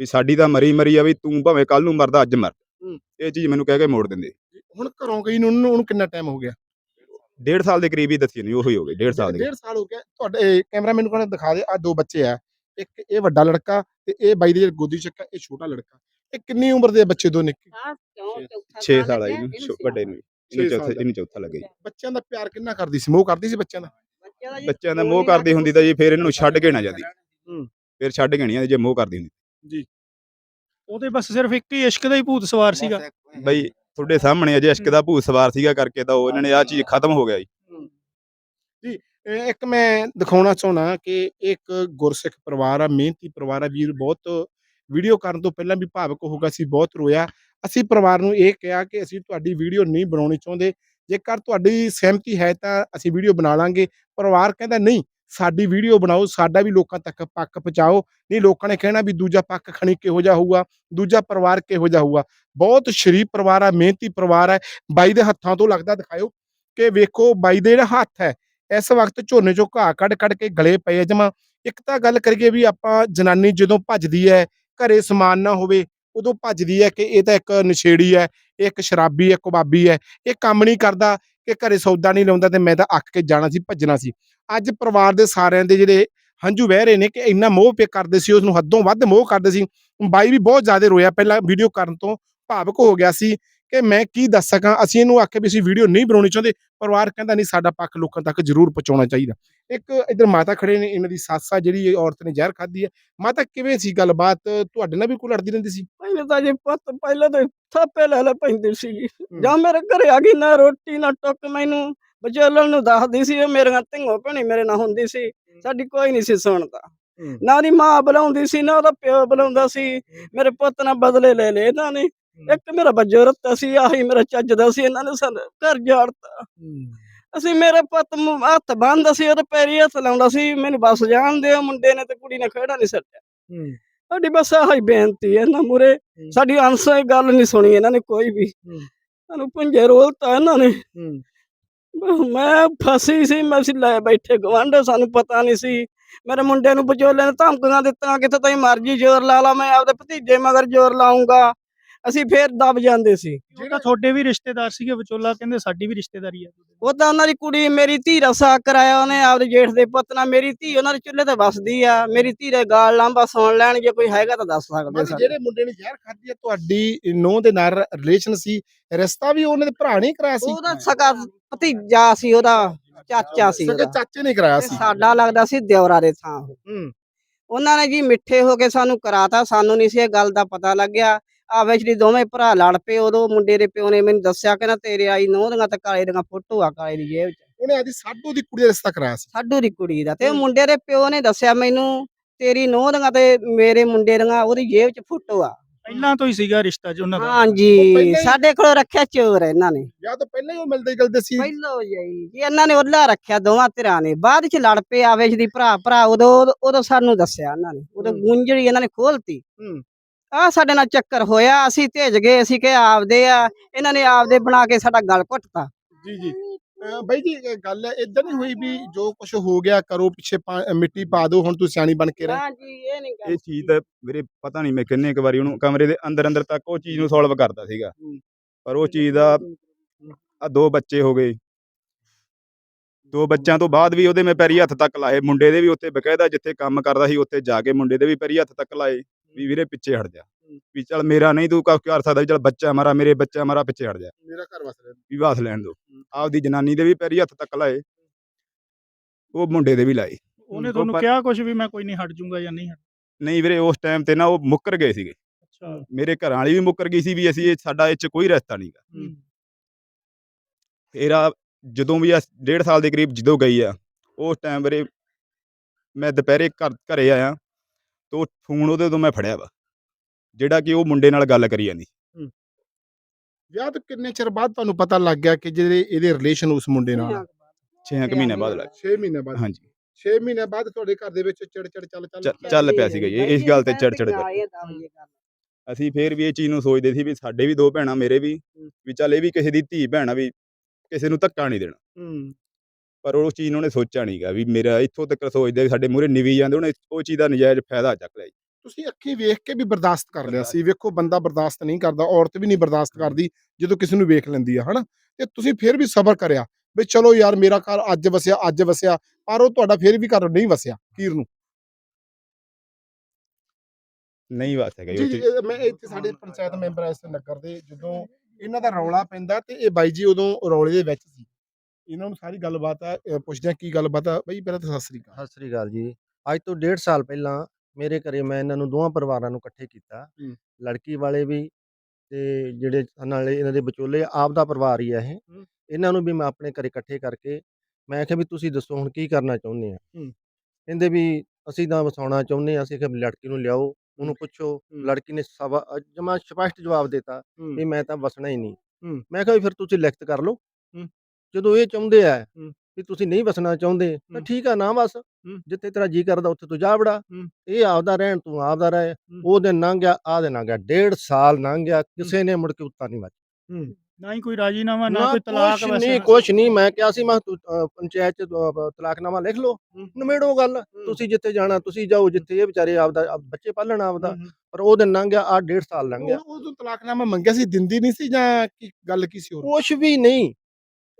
ਵੀ ਸਾਡੀ ਤਾਂ ਮਰੀ ਮਰੀ ਆ ਵੀ ਤੂੰ ਭਾਵੇਂ ਕੱਲ ਨੂੰ ਮਰਦਾ ਅੱਜ ਮਰ ਹੂੰ। ਇਹ ਚੀਜ਼ ਮੈਨੂੰ ਕਹਿ ਕੇ ਮੋੜ ਦਿੰਦੇ। ਹੁਣ ਘਰੋਂ ਗਈ ਨੂੰ ਉਹਨੂੰ ਉਹਨੂੰ ਕਿੰਨਾ ਟਾਈਮ ਹੋ ਗਿਆ? ਡੇਢ ਸਾਲ ਦੇ ਕਰੀਬ ਹੀ ਦੱਸੀ ਨਹੀਂ ਉਹੀ ਹੋ ਗਏ ਡੇਢ ਸਾਲ ਦੇ ਡੇਢ ਸਾਲ ਹੋ ਗਿਆ। ਤੁਹਾਡੇ ਕੈਮਰਾ ਮੈਨੂੰ ਕਹਿੰਦਾ ਦਿਖਾ ਦੇ ਆ ਦੋ ਬੱਚੇ ਆ ਇੱਕ ਇਹ ਵੱਡਾ ਲੜਕਾ ਤੇ ਇਹ ਬਾਈ ਦੇ ਗੋਦੀ ਚੱਕਾ ਇਹ ਛੋਟਾ ਲੜਕਾ। ਇਹ ਕਿੰਨੀ ਉਮਰ ਦੇ ਬੱਚੇ ਦੋ ਨਿੱਕੇ ਹਾਂ ਕਿਉਂ ਚੌਥਾ 6 ਸਾਲ ਸਾਲ ਆ ਲੱਗਿਆ, ਇਹਨੂੰ ਇਹਨੂੰ ਛੋ- ਸੀ। ਵੱਡੇ ਨੂੰ ਇਹਨੂੰ ਚੌਥਾ। ਇਹਨੂੰ ਚੌਥਾ ਲੱਗਿਆ ਜੀ। ਬੱਚਿਆਂ ਦਾ ਪਿਆਰ ਕਿੰਨਾ ਕਰਦੀ ਸੀ? ਮੋਹ ਕਰਦੀ ਸੀ ਬੱਚਿਆਂ ਦਾ? ਬੱਚਿਆਂ ਦਾ ਜੀ ਮੋਹ ਕਰਦੀ ਹੁੰਦੀ ਤਾਂ ਜੀ ਫਿਰ ਇਹਨੂੰ ਛੱਡ ਕੇ ਨਾ ਜਾਂਦੀ। ਹੂੰ। ਫਿਰ ਛੱਡ ਕੇ ਨਹੀਂ ਜੇ ਮੋਹ ਕਰਦੀ ਹੁੰਦੀ। ਉਹਦੇ ਬਸ ਸਿਰਫ ਇੱਕ ਹੀ ਇਸ਼ਕ ਦਾ ਹੀ ਭੂਤ ਸਵਾਰ ਸੀਗਾ। ਬਈ ਤੁਹਾਡੇ ਸਾਹਮਣੇ ਅਜੇ ਇਸ਼ਕ ਦਾ ਭੂਤ ਸਵਾਰ ਸੀਗਾ ਕਰਕੇ ਤਾਂ ਉਹ ਇਹਨਾਂ ਨੇ ਆਹ ਚੀਜ਼ ਖਤਮ ਹੋ ਗਿਆ ਜੀ। ਇਹ ਇੱਕ ਮੈਂ ਦਿਖਾਉਣਾ ਚਾਹੁੰਦਾ ਕਿ ਇੱਕ ਗੁਰਸਿੱਖ ਪਰਿਵਾਰ ਆ ਮਿਹਨਤੀ ਪਰਿਵਾਰ ਆ ਵੀਰ ਬਹੁਤ ਵੀਡੀਓ ਕਰਨ ਤੋਂ ਪਹਿਲਾਂ ਵੀ ਭਾਵਕ ਹੋ ਗਿਆ ਸੀ ਬਹੁਤ ਰੋਇਆ। ਅਸੀਂ ਪਰਿਵਾਰ ਨੂੰ ਇਹ ਕਿਹਾ ਕਿ ਅਸੀਂ ਤੁਹਾਡੀ ਵੀਡੀਓ ਨਹੀਂ ਬਣਾਉਣੀ ਚਾਹੁੰਦੇ। ਜੇਕਰ ਤੁਹਾਡੀ ਸਹਿਮਤੀ ਹੈ ਤਾਂ ਅਸੀਂ ਵੀਡੀਓ ਬਣਾ ਲਾਂਗੇ। ਪਰਿਵਾਰ ਕਹਿੰਦਾ ਨਹੀਂ ਸਾਡੀ ਵੀਡੀਓ ਬਣਾਓ, ਸਾਡਾ ਵੀ ਲੋਕਾਂ ਤੱਕ ਪੱਖ ਪਹੁੰਚਾਓ। ਨਹੀਂ, ਲੋਕਾਂ ਨੇ ਕਹਿਣਾ ਵੀ ਦੂਜਾ ਪੱਖ ਖਣੀ ਕਿਹੋ ਜਿਹਾ ਹੋਊਗਾ, ਦੂਜਾ ਪਰਿਵਾਰ ਕਿਹੋ ਜਿਹਾ ਹੋਊਗਾ। ਬਹੁਤ ਸ਼ਰੀਫ ਪਰਿਵਾਰ ਹੈ ਮਿਹਨਤੀ ਪਰਿਵਾਰ ਹੈ ਬਾਈ ਦੇ ਹੱਥਾਂ ਤੋਂ ਲੱਗਦਾ ਦਿਖਾਇਓ ਕਿ ਵੇਖੋ, ਬਾਈ ਦੇ ਜਿਹੜਾ ਹੱਥ ਹੈ, ਇਸ ਵਕਤ ਝੋਨੇ ਚੋਂ ਘਾਹ ਕੱਢ ਕੱਢ ਕੇ ਗਲੇ ਪਏ ਜਮਾ। ਇੱਕ ਤਾਂ ਗੱਲ ਕਰੀਏ ਵੀ ਆਪਾਂ ਜਨਾਨੀ ਜਦੋਂ ਭੱਜਦੀ ਹੈ, ਘਰੇ ਸਮਾਨ ਨਾ ਹੋਵੇ, ਉਦੋਂ ਭੱਜਦੀ ਹੈ ਕਿ ਇਹ ਤਾਂ ਇੱਕ ਨਸ਼ੇੜੀ ਹੈ, ਇਹ ਇੱਕ ਸ਼ਰਾਬੀ ਹੈ ਕਬਾਬੀ ਹੈ, ਇਹ ਕੰਮ ਨਹੀਂ ਕਰਦਾ। ਕਿ ਘਰੇ ਸੌਦਾ ਨਹੀਂ ਲਾਉਂਦਾ ਤੇ ਮੈਂ ਤਾਂ ਅੱਕ ਕੇ ਜਾਣਾ ਸੀ, ਭੱਜਣਾ ਸੀ। ਅੱਜ ਪਰਿਵਾਰ ਦੇ ਸਾਰਿਆਂ ਦੇ ਜਿਹੜੇ ਹੰਝੂ ਵਹਿ ਰਹੇ ਨੇ ਕਿ ਇੰਨਾ ਮੋਹ ਪੇ ਕਰਦੇ ਸੀ ਉਸ ਨੂੰ ਹੱਦੋਂ ਵੱਧ ਮੋਹ ਕਰਦੇ ਸੀ। ਬਾਈ ਵੀ ਬਹੁਤ ਜ਼ਿਆਦਾ ਰੋਇਆ, ਪਹਿਲਾਂ ਵੀਡੀਓ ਕਰਨ ਤੋਂ ਭਾਵਕ ਹੋ ਗਿਆ ਸੀ ਕਿ ਮੈਂ ਕੀ ਦੱਸ ਸਕਾਂ? ਅਸੀਂ ਇਹਨੂੰ ਆਖਿਆ ਵੀ ਅਸੀਂ ਵੀਡੀਓ ਨਹੀਂ ਬਣਾਉਣੀ ਚਾਹੁੰਦੇ। ਪਰਿਵਾਰ ਕਹਿੰਦਾ, ਨਹੀਂ, ਸਾਡਾ ਪੱਖ ਲੋਕਾਂ ਤੱਕ ਜ਼ਰੂਰ ਪਹੁੰਚਾਉਣਾ ਚਾਹੀਦਾ। ਇੱਕ ਇੱਧਰ ਮਾਤਾ ਖੜੇ ਨੇ, ਇਹਨਾਂ ਦੀ ਸੱਸ ਆ ਜਿਹੜੀ ਔਰਤ ਨੇ ਜ਼ਹਿਰ ਖਾਧੀ ਹੈ। ਮਾਤਾ ਕਿਵੇਂ ਸੀ ਗੱਲਬਾਤ? ਤੁਹਾਡੇ ਨਾਲ ਵੀ ਕੋਈ ਲੜਦੀ ਰਹਿੰਦੀ ਸੀ? ਪਹਿਲੇ ਤਾਂ ਜੀ ਪੁੱਤ ਪਹਿਲੇ ਤਾਂ ਥਾਪੇ ਲੈ ਲੈ ਪੈਂਦੀ ਸੀ ਜਾਂ ਮੇਰੇ ਘਰੇ ਆ ਗਈ ਨਾ ਰੋਟੀ ਨਾ ਟੁੱਕ ਮੈਨੂੰ। ਬਚੇਲਣ ਨੂੰ ਦੱਸਦੀ ਸੀ ਇਹ ਮੇਰੀਆਂ ਧੀਆਂ ਭੈਣੀ ਮੇਰੇ ਨਾਲ ਹੁੰਦੀ ਸੀ। ਸਾਡੀ ਕੋਈ ਨਹੀਂ ਸੀ ਸੁਣਦਾ। ਨਾ ਦੀ ਮਾਂ ਬੁਲਾਉਂਦੀ ਸੀ ਨਾ ਉਹਦਾ ਪਿਓ ਬੁਲਾਉਂਦਾ ਸੀ। ਮੇਰੇ ਪੁੱਤ ਨਾਲ ਬਦਲੇ ਲੈ ਲਏ ਇਹਨਾਂ ਨੇ। ਇੱਕ ਮੇਰਾ ਬੱਜੋ ਰੱਤਾ ਸੀ ਆਹੀ ਮੇਰਾ ਚੱਜ ਦਾ ਸੀ ਇਹਨਾਂ ਨੇ ਸਾਨੂੰ ਘਰ ਜਾੜਤਾ। ਅਸੀਂ ਮੇਰੇ ਪੁੱਤ ਨੂੰ ਹੱਥ ਬੰਨਦਾ ਸੀ ਉਹਦੇ ਪੈਰੀ ਹੱਥ ਲਾਉਂਦਾ ਸੀ ਮੈਨੂੰ ਬਸ ਜਾਣ ਦਿਓ ਮੁੰਡੇ ਨੇ ਤੇ ਕੁੜੀ ਨੇ ਖੜਾ ਨਹੀਂ ਛੱਡਿਆ। ਸਾਡੀ ਬਸ ਆਹੀ ਬੇਨਤੀ ਹੈ ਨਾ ਮੁਰੇ। ਸਾਡੀ ਅਨਸਾ ਗੱਲ ਨਹੀਂ ਸੁਣੀ ਇਹਨਾਂ ਨੇ ਕੋਈ ਵੀ। ਸਾਨੂੰ ਪੁੰਜੇ ਰੋਲਤਾ ਇਹਨਾਂ ਨੇ। ਮੈਂ ਫਸੀ ਸੀ ਮੈਂ ਸੀ ਲੈ ਬੈਠੇ ਗਵਾਂਢ ਸਾਨੂੰ ਪਤਾ ਨਹੀਂ ਸੀ। ਮੇਰੇ ਮੁੰਡੇ ਨੂੰ ਵਿਚੋਲੇ ਨੇ ਧਮਕੀਆਂ ਦਿੱਤੀਆਂ ਕਿਤੇ ਤਾਈ ਮਰਜ਼ੀ ਜ਼ੋਰ ਲਾ ਲਾ ਮੈਂ ਆਪਦੇ ਭਤੀਜੇ ਮਗਰ ਜ਼ੋਰ ਲਾਉਂਗਾ ਅਸੀਂ ਫੇਰ ਦਬ ਜਾਂਦੇ ਸੀ। ਜਿਹੜਾ ਤੁਹਾਡੇ ਵੀ ਰਿਸ਼ਤੇਦਾਰ ਸੀਗੇ ਵਿਚੋਲਾ ਕਹਿੰਦੇ ਸਾਡੀ ਵੀ ਰਿਸ਼ਤੇਦਾਰੀ ਹੈ ਉਹ ਤਾਂ ਉਹਨਾਂ ਦੀ ਕੁੜੀ ਮੇਰੀ ਧੀ ਰਸਾ ਕਰਾਇਆ ਉਹਨੇ ਆਪਦੇ ਜੇਠ ਦੇ ਪੁੱਤ ਨਾਲ। ਮੇਰੀ ਧੀ ਉਹਨਾਂ ਦੇ ਚੁੱਲ੍ਹੇ ਤੇ ਵਸਦੀ ਆ। ਮੇਰੀ ਧੀ ਦੇ ਗਾਲ ਲਾਂਬਾ ਸੁਣ ਲੈਣ ਜੇ ਕੋਈ ਹੈਗਾ ਤਾਂ ਦੱਸ ਸਕਦੇ ਸਾਡੇ ਜਿਹੜੇ ਮੁੰਡੇ ਨੇ ਜ਼ਹਿਰ ਖਾਧੀ ਹੈ ਤੁਹਾਡੀ ਨੂੰਹ ਦੇ ਨਾਲ ਰਿਲੇਸ਼ਨ ਸੀ ਰਿਸ਼ਤਾ ਵੀ ਉਹਨੇ ਦੇ ਭਰਾ ਨੇ ਹੀ ਕਰਾਇਆ ਸੀ? ਉਹਦਾ ਸਕਾ ਭਤੀਜਾ ਸੀ ਉਹਦਾ ਚਾਚਾ ਸੀ ਸਕੇ ਉਹਦਾ। ਚਾਚੇ ਨੇ ਕਰਾਇਆ ਸੀ। ਸਾਡਾ ਲੱਗਦਾ ਸੀ ਦਿਉਰਾ ਦੇ ਥਾਂ ਉਹ। ਹੂੰ। ਉਹਨਾਂ ਨੇ ਜੀ ਮਿੱਠੇ ਹੋ ਕੇ ਸਾਨੂੰ ਕਰਾਤਾ ਸਾਨੂੰ ਨਹੀਂ ਸੀ ਇਹ ਗੱਲ ਦਾ ਪਤਾ ਲੱਗਿਆ। ਆਵੇ ਜਿਹੜੀ ਦੋਵੇਂ ਭਰਾ ਲੜ ਪਏ ਉਦੋਂ ਮੁੰਡੇ ਦੇ ਪਿਓ ਨੇ ਮੈਨੂੰ ਦੱਸਿਆ ਕਿ ਨਾ ਤੇਰੇ ਆਈ ਨੋਹ ਦੀਆਂ ਤੇ ਕਾਲੇ ਦੀਆਂ ਫੋਟੋ ਆ ਕਾਲੇ ਦੀ ਜੇਬ 'ਚ। ਉਹਨੇ ਆਦੀ ਸਾਡੂ ਦੀ ਕੁੜੀ ਦਾ ਰਿਸ਼ਤਾ ਕਰਾਇਆ ਸੀ। ਸਾਡੂ ਦੀ ਕੁੜੀ ਦਾ ਤੇ ਉਹ ਮੁੰਡੇ ਦੇ ਪਿਓ ਨੇ ਦੱਸਿਆ ਮੈਨੂੰ ਤੇਰੀ ਨੋਹ ਦੀਆਂ ਤੇ ਮੇਰੇ ਮੁੰਡੇ ਦੀਆਂ ਉਹਦੀ ਜੇਬ 'ਚ ਫੋਟੋ ਆ ਪਹਿਲਾਂ ਤੋਂ ਹੀ ਸੀਗਾ ਰਿਸ਼ਤਾ ਜੀ ਉਹਨਾਂ ਦਾ। ਹਾਂਜੀ ਸਾਡੇ ਕੋਲ ਰੱਖਿਆ ਚੋਰ ਇਹਨਾਂ ਨੇ। ਵਿਆਹ ਤੋਂ ਪਹਿਲਾਂ ਹੀ ਉਹ ਮਿਲਦੇ ਜਲਦੇ ਸੀ। ਪਹਿਲੋ ਜੀ ਜੀ ਇਹਨਾਂ ਨੇ ਉਹਲਾ ਰੱਖਿਆ ਦੋਵਾਂ ਧਿਰਾਂ ਨੇ। ਬਾਅਦ ਚ ਲੜ ਪਏ ਆਵੇਸ਼ ਦੀ ਭਰਾ ਭਰਾ ਉਦੋਂ ਉਦੋਂ ਸਾਨੂੰ ਦੱਸਿਆ ਇਹਨਾਂ ਨੇ। ਉਦੋਂ। ਗੁੰਝੜੀ ਇਹਨਾਂ ਨੇ ਖੋਲਤੀ। ਹੂੰ। ਆ ਸਾਡੇ ਨਾਲ ਚੱਕਰ ਹੋਇਆ ਅਸੀਂ ਭੇਜ ਗਏ ਅਸੀਂ ਕਿ ਆਪਦੇ ਆ ਇਹਨਾਂ ਨੇ ਆਪਦੇ ਬਣਾ ਕੇ ਸਾਡਾ ਗਲ ਘੁੱਟਤਾ। ਜੀ ਜੀ। ਬਾਈ ਜੀ ਇਹ ਗੱਲ ਇਦਾਂ ਨਹੀਂ ਹੋਈ ਵੀ ਜੋ ਕੁਝ ਹੋ ਗਿਆ ਕਰੋ ਪਿੱਛੇ ਮਿੱਟੀ ਪਾ ਦਿਓ ਹੁਣ ਤੂੰ ਸਿਆਣੀ ਬਣ ਕੇ ਰਹਿ। ਹਾਂ ਜੀ ਇਹ ਨਹੀਂ ਗੱਲ ਇਹ ਚੀਜ਼ ਤਾਂ ਵੀਰੇ ਪਤਾ ਨਹੀਂ ਮੈਂ ਕਿੰਨੇ ਕੁ ਵਾਰੀ ਉਹਨੂੰ ਕਮਰੇ ਦੇ ਅੰਦਰ ਅੰਦਰ ਤੱਕ ਉਹ ਚੀਜ਼ ਨੂੰ ਸੋਲਵ ਕਰਦਾ ਸੀਗਾ। ਪਰ ਉਹ ਚੀਜ਼ ਦਾ ਆ ਦੋ ਬੱਚੇ ਹੋ ਗਏ। ਦੋ ਬੱਚਿਆਂ ਤੋਂ ਬਾਅਦ ਵੀ ਉਹਦੇ ਮੈਂ ਪੈਰੀ ਹੱਥ ਤੱਕ ਲਾਏ ਮੁੰਡੇ ਦੇ ਵੀ ਉੱਥੇ ਬਕਾਇਦਾ ਜਿੱਥੇ ਕੰਮ ਕਰਦਾ ਸੀ ਉੱਥੇ ਜਾ ਕੇ ਮੁੰਡੇ ਦੇ ਵੀ ਪੈਰੀ ਹੱਥ ਤੱਕ ਲਾਏ। ਵੀ ਵੀਰੇ ਪਿੱਛੇ ਹਟ ਜਾ। ਵੀ ਚੱਲ ਮੇਰਾ ਨਹੀਂ ਤੂੰ ਕਰ ਸਕਦਾ ਵੀ ਚੱਲ ਬੱਚਾ ਮਾਰਾ ਮੇਰੇ ਬੱਚਾ ਮਾਰਾ ਪਿੱਛੇ ਹਟ ਜਾ। ਮੇਰਾ ਘਰ ਵਸ ਰਿਹਾ ਵੀ ਵਾਸ ਲੈਣ ਦੋ ਆਪਦੀ ਜਨਾਨੀ ਦੇ ਵੀ ਪੈਰੀ ਹੱਥ ਤੱਕ ਲਾਏ। ਉਹ ਮੁੰਡੇ ਦੇ ਵੀ ਲਾਏ। ਉਹਨੇ ਉਹ ਤੁਹਾਨੂੰ ਕਿਹਾ ਕੁਝ ਵੀ ਮੈਂ ਕੋਈ ਨਹੀਂ ਹਟ ਜਾਊਂਗਾ ਜਾਂ ਨਹੀਂ ਹਟ ਨਹੀਂ ਵੀਰੇ ਉਸ ਟਾਈਮ ਤੇ ਨਾ ਉਹ ਮੁੱਕਰ ਗਏ ਸੀਗੇ। ਅੱਛਾ। ਮੇਰੇ ਘਰਾਂ ਵਾਲੀ ਵੀ ਮੁੱਕਰ ਗਈ ਸੀ ਵੀ ਅਸੀਂ ਇਹ ਸਾਡਾ ਇਹ ਚ ਕੋਈ ਰਸਤਾ ਨਹੀਂਗਾ ਇਹਰਾ ਜਦੋਂ ਵੀ ਆ ਡੇਢ ਸਾਲ ਦੇ ਕਰੀਬ ਜਦੋਂ ਗਈ ਆ ਉਸ ਟਾਈਮ ਵੀਰੇ ਮੈਂ ਦੁਪਹਿਰੇ ਘਰ ਘਰੇ ਆਇਆ। ਤੇ ਉਹ ਫੋਨ ਉਹਦੇ ਤੋਂ ਮੈਂ ਫੜਿਆ ਵਾ ਜਿਹੜਾ ਕਿ ਉਹ ਮੁੰਡੇ ਨਾਲ ਗੱਲ ਕਰੀ ਜਾਂਦੀ ਵਿਆਹ ਤੋਂ ਕਿੰਨੇ ਚਿਰ ਬਾਅਦ ਤੁਹਾਨੂੰ ਪਤਾ ਲੱਗ ਗਿਆ ਕਿ ਜਿਹੜੇ ਇਹਦੇ ਰਿਲੇਸ਼ਨ ਉਸ ਮੁੰਡੇ ਨਾਲ? 6 ਮਹੀਨੇ ਬਾਅਦ ਲੱਗ 6 ਮਹੀਨੇ ਬਾਅਦ। ਹਾਂਜੀ। 6 ਮਹੀਨੇ ਬਾਅਦ ਤੁਹਾਡੇ ਘਰ ਦੇ ਵਿੱਚ ਚੜ ਚੜ ਚੱਲ ਚੱਲ ਚੱਲ। ਪਿਆ ਸੀਗਾ ਜੀ, ਇਸ ਗੱਲ ਤੇ ਚੜ੍ਹ ਚੜ੍ਹ ਪਏ। ਅਸੀਂ ਫੇਰ ਵੀ ਇਹ ਚੀਜ਼ ਨੂੰ ਸੋਚਦੇ ਸੀ ਵੀ ਸਾਡੇ ਵੀ ਦੋ ਭੈਣਾਂ ਮੇਰੇ ਵੀ ਵੀ ਚੱਲ ਇਹ ਵੀ ਕਿਸੇ ਦੀ ਧੀ ਭੈਣ ਆ ਵੀ ਕਿਸੇ ਨੂੰ ਧੱਕਾ ਨਹੀਂ ਦੇਣਾ। ਹੂੰ। ਪਰ ਉਹ ਚੀਜ਼ ਨੂੰ ਉਹਨੇ ਸੋਚਿਆ ਨਹੀਂਗਾ ਵੀ ਮੇਰਾ ਇੱਥੋਂ ਤੱਕ ਸੋਚਦੇ ਸਾਡੇ ਮੂਹਰੇ ਨਿਵੀ ਜਾਂਦੇ ਉਹਨੇ ਉਹ ਚੀਜ਼ ਦਾ ਨਜਾਇਜ਼ ਫਾਇਦਾ ਚੱਕ ਲਿਆ ਜੀ। ਤੁਸੀਂ ਅੱਖੀ ਵੇਖ ਕੇ ਵੀ ਬਰਦਾਸ਼ਤ ਕਰ ਲਿਆ। ਸੀ ਵੇਖੋ ਬੰਦਾ ਬਰਦਾਸ਼ਤ ਨਹੀਂ ਕਰਦਾ ਔਰਤ ਵੀ ਨਹੀਂ ਬਰਦਾਸ਼ਤ ਕਰਦੀ ਜਦੋਂ ਕਿਸੇ ਨੂੰ ਵੇਖ ਲੈਂਦੀ ਆ ਹਨਾ ਤੇ ਤੁਸੀਂ ਫਿਰ ਵੀ ਸਬਰ ਕਰਿਆ ਵੀ ਚਲੋ ਯਾਰ ਮੇਰਾ ਘਰ ਅੱਜ ਵਸਿਆ ਅੱਜ ਵਸਿਆ ਪਰ ਉਹ ਤੁਹਾਡਾ ਫਿਰ ਵੀ ਘਰ ਨਹੀਂ ਵਸਿਆ ਕੀਰ ਨੂੰ ਨਹੀਂ ਵਾਸ ਹੈਗਾ ਜੀ ਮੈਂ ਇੱਥੇ ਸਾਡੇ ਪੰਚਾਇਤ ਮੈਂਬਰ ਇਸ ਨਗਰ ਦੇ ਜਦੋਂ ਇਹਨਾਂ ਦਾ ਰੌਲਾ ਪੈਂਦਾ ਤੇ ਇਹ ਬਾਈ ਜੀ ਉਦੋਂ ਰੌਲੇ ਦੇ ਵਿੱਚ ਸੀ ਇਹਨਾਂ ਨੂੰ ਸਾਰੀ ਗੱਲਬਾਤ ਆ ਅ, ਪੁੱਛਦੇ ਆ ਕੀ ਗੱਲਬਾਤ ਆ ਬਈ ਪਹਿਲਾਂ ਤਾਂ ਸਤਿ ਸ੍ਰੀ ਅਕਾਲ ਸਤਿ ਸ੍ਰੀ ਅਕਾਲ ਜੀ ਅੱਜ ਤੋਂ ਡੇਢ ਸਾਲ ਪਹਿਲਾਂ ਮੇਰੇ ਘਰੇ ਮੈਂ ਇਹਨਾਂ ਨੂੰ ਦੋਵਾਂ ਪਰਿਵਾਰਾਂ ਨੂੰ ਇਕੱਠੇ ਕੀਤਾ ਹੂੰ। ਲੜਕੀ ਵਾਲੇ ਵੀ ਤੇ ਜਿਹੜੇ ਨਾਲੇ ਇਹਨਾਂ ਦੇ ਵਿਚੋਲੇ ਆਪ ਦਾ ਪਰਿਵਾਰ ਹੀ ਆ ਇਹ ਹੂੰ। ਇਹਨਾਂ ਨੂੰ ਵੀ ਮੈਂ ਆਪਣੇ ਘਰੇ ਇਕੱਠੇ ਕਰਕੇ ਮੈਂ ਕਿਹਾ ਵੀ ਤੁਸੀਂ ਦੱਸੋ ਹੁਣ ਕੀ ਕਰਨਾ ਚਾਹੁੰਦੇ ਆ ਹੂੰ। ਕਹਿੰਦੇ ਵੀ ਅਸੀਂ ਤਾਂ ਵਸਾਉਣਾ ਚਾਹੁੰਦੇ ਆ ਅਸੀਂ ਕਿ ਲੜਕੀ ਨੂੰ ਲਿਆਓ ਉਹਨੂੰ ਪੁੱਛੋ ਹੂੰ। ਲੜਕੀ ਨੇ ਸਵਾ ਜਮਾ ਸਪਸ਼ਟ ਜਵਾਬ ਦਿੱਤਾ ਹੂੰ। ਵੀ ਮੈਂ ਤਾਂ ਵਸਣਾ ਹੀ ਨਹੀਂ ਹੂੰ। ਮੈਂ ਕਿਹਾ ਵੀ ਫਿਰ ਤੁਸੀਂ ਲਿਖਤ ਕਰ ਲਓ ਹੂੰ। ਜਦੋਂ ਇਹ ਚਾਹੁੰਦੇ ਆ ਹੂੰ। ਵੀ ਤੁਸੀਂ ਨਹੀਂ ਵਸਣਾ ਚਾਹੁੰਦੇ ਤਾਂ ਹੂੰ। ਠੀਕ ਆ ਨਾ ਵਸ। ਜਿੱਥੇ ਤੇਰਾ ਜੀ ਕਰਦਾ ਉੱਥੇ ਤੂੰ ਜਾ ਵੜਾ। ਹੂੰ। ਇਹ ਆਪਦਾ ਰਹਿਣ ਤੂੰ ਆਪਦਾ ਰਹਿ। ਹੂੰ। ਉਹ ਦਿਨ ਲੰਘ ਗਿਆ ਆ ਦਿਨ ਲੰਘ ਗਿਆ ਡੇਢ ਸਾਲ ਲੰਘ ਗਿਆ ਕਿਸੇ ਨੇ ਮੁੜ ਕੇ ਉੱਤਾ ਨਹੀਂ ਵੱਜ ਨਾ ਹੀ ਕੋਈ ਰਾਜੀਨਾਮਾ ਨਾ ਕੋਈ ਤਲਾਕ ਵੈਸੇ ਨਹੀਂ ਕੁਛ ਨਹੀਂ। ਮੈਂ ਕਿਹਾ ਸੀ ਮੈਂ ਕਿਹਾ ਤੂੰ, ਪੰਚਾਇਤ ਚ ਅ, ਤਲਾਕਨਾਮਾ ਲਿਖ ਲਓ ਨਿਮੇੜੋ ਗੱਲ। ਤੁਸੀਂ ਜਿੱਥੇ ਜਾਣਾ ਤੁਸੀਂ ਜਾਓ ਜਿੱਥੇ ਇਹ ਵਿਚਾਰੇ ਆਪਦਾ ਆਪ- ਬੱਚੇ ਪਾਲਣ ਆਪਦਾ। ਪਰ ਉਹ ਦਿਨ ਲੰਘ ਗਿਆ ਆ ਡੇਢ ਸਾਲ ਲੰਘ ਗਿਆ। ਉਹ ਉਦੋਂ ਤਲਾਕਨਾਮਾ ਮੰਗਿਆ ਸੀ ਦਿੰਦੀ ਨਹੀਂ ਸੀ ਜਾਂ ਕੀ ਗੱਲ ਕੀ ਸੀ ਹੋਰ? ਕੁਛ ਵੀ ਨਹੀਂ।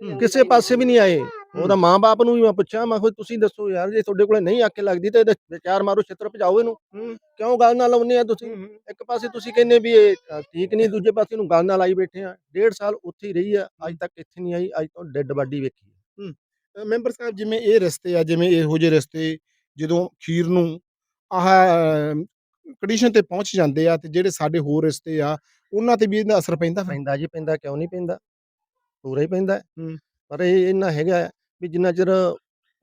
ਕਿਸੇ ਪਾਸੇ ਵੀ ਨਹੀਂ ਆਏ। ਉਹਦਾ ਮਾਂ-ਬਾਪ ਨੂੰ ਵੀ ਮੈਂ ਪੁੱਛਿਆ ਮੈਂ ਕਿਹਾ ਤੁਸੀਂ ਦੱਸੋ ਯਾਰ ਜੇ ਤੁਹਾਡੇ ਕੋਲੇ ਨਹੀਂ ਆਕੇ ਲੱਗਦੀ ਤੇ ਇਹਦੇ ਵਿਚਾਰ ਮਾਰੋ ਛਿੱਤਰ ਭਜਾਓ ਇਹਨੂੰ। ਕਿਉਂ ਗੱਲ ਨਾਲ ਲਾਉਨੇ ਆ ਤੁਸੀਂ? ਇੱਕ ਪਾਸੇ ਤੁਸੀਂ ਕਹਿੰਦੇ ਵੀ ਇਹ ਅ, ਠੀਕ ਨਹੀਂ ਦੂਜੇ ਪਾਸੇ ਨੂੰ ਗੱਲ ਨਾਲ ਲਾਈ ਬੈਠੇ ਆ। ਡੇਢ ਸਾਲ ਉੱਥੇ ਹੀ ਰਹੀ ਆ ਅੱਜ ਤੱਕ ਇੱਥੇ ਨਹੀਂ ਆਈ ਅੱਜ ਤੋਂ ਡੈੱਡ ਬਾਡੀ ਵੇਖੀ ਆ। ਅ, ਮੈਂਬਰ ਸਾਹਿਬ ਜਿਵੇਂ ਇਹ ਰਿਸ਼ਤੇ ਆ ਜਿਵੇਂ ਇਹੋ ਜਿਹੇ ਰਿਸ਼ਤੇ ਜਦੋਂ ਖੀਰ ਨੂੰ ਆਹ ਕੰਡੀਸ਼ਨ ਤੇ ਪਹੁੰਚ ਜਾਂਦੇ ਆ ਤੇ ਜਿਹੜੇ ਸਾਡੇ ਹੋਰ ਰਿਸ਼ਤੇ ਆ ਉਹਨਾਂ ਤੇ ਵੀ ਇਹਦਾ ਅਸਰ ਪੈਂਦਾ ਫਿਰ? ਪੈਂਦਾ ਜੀ ਪੈਂਦਾ ਕਿਉਂ ਨਹੀਂ ਪੈਂਦਾ? ਪੂਰਾ ਹੀ ਪੈਂਦਾ ਹੈ। ਹੂੰ। ਪਰ ਇਹ ਇੰਨਾ ਹੈਗਾ ਹੈ ਵੀ ਜਿੰਨਾ ਚਿਰ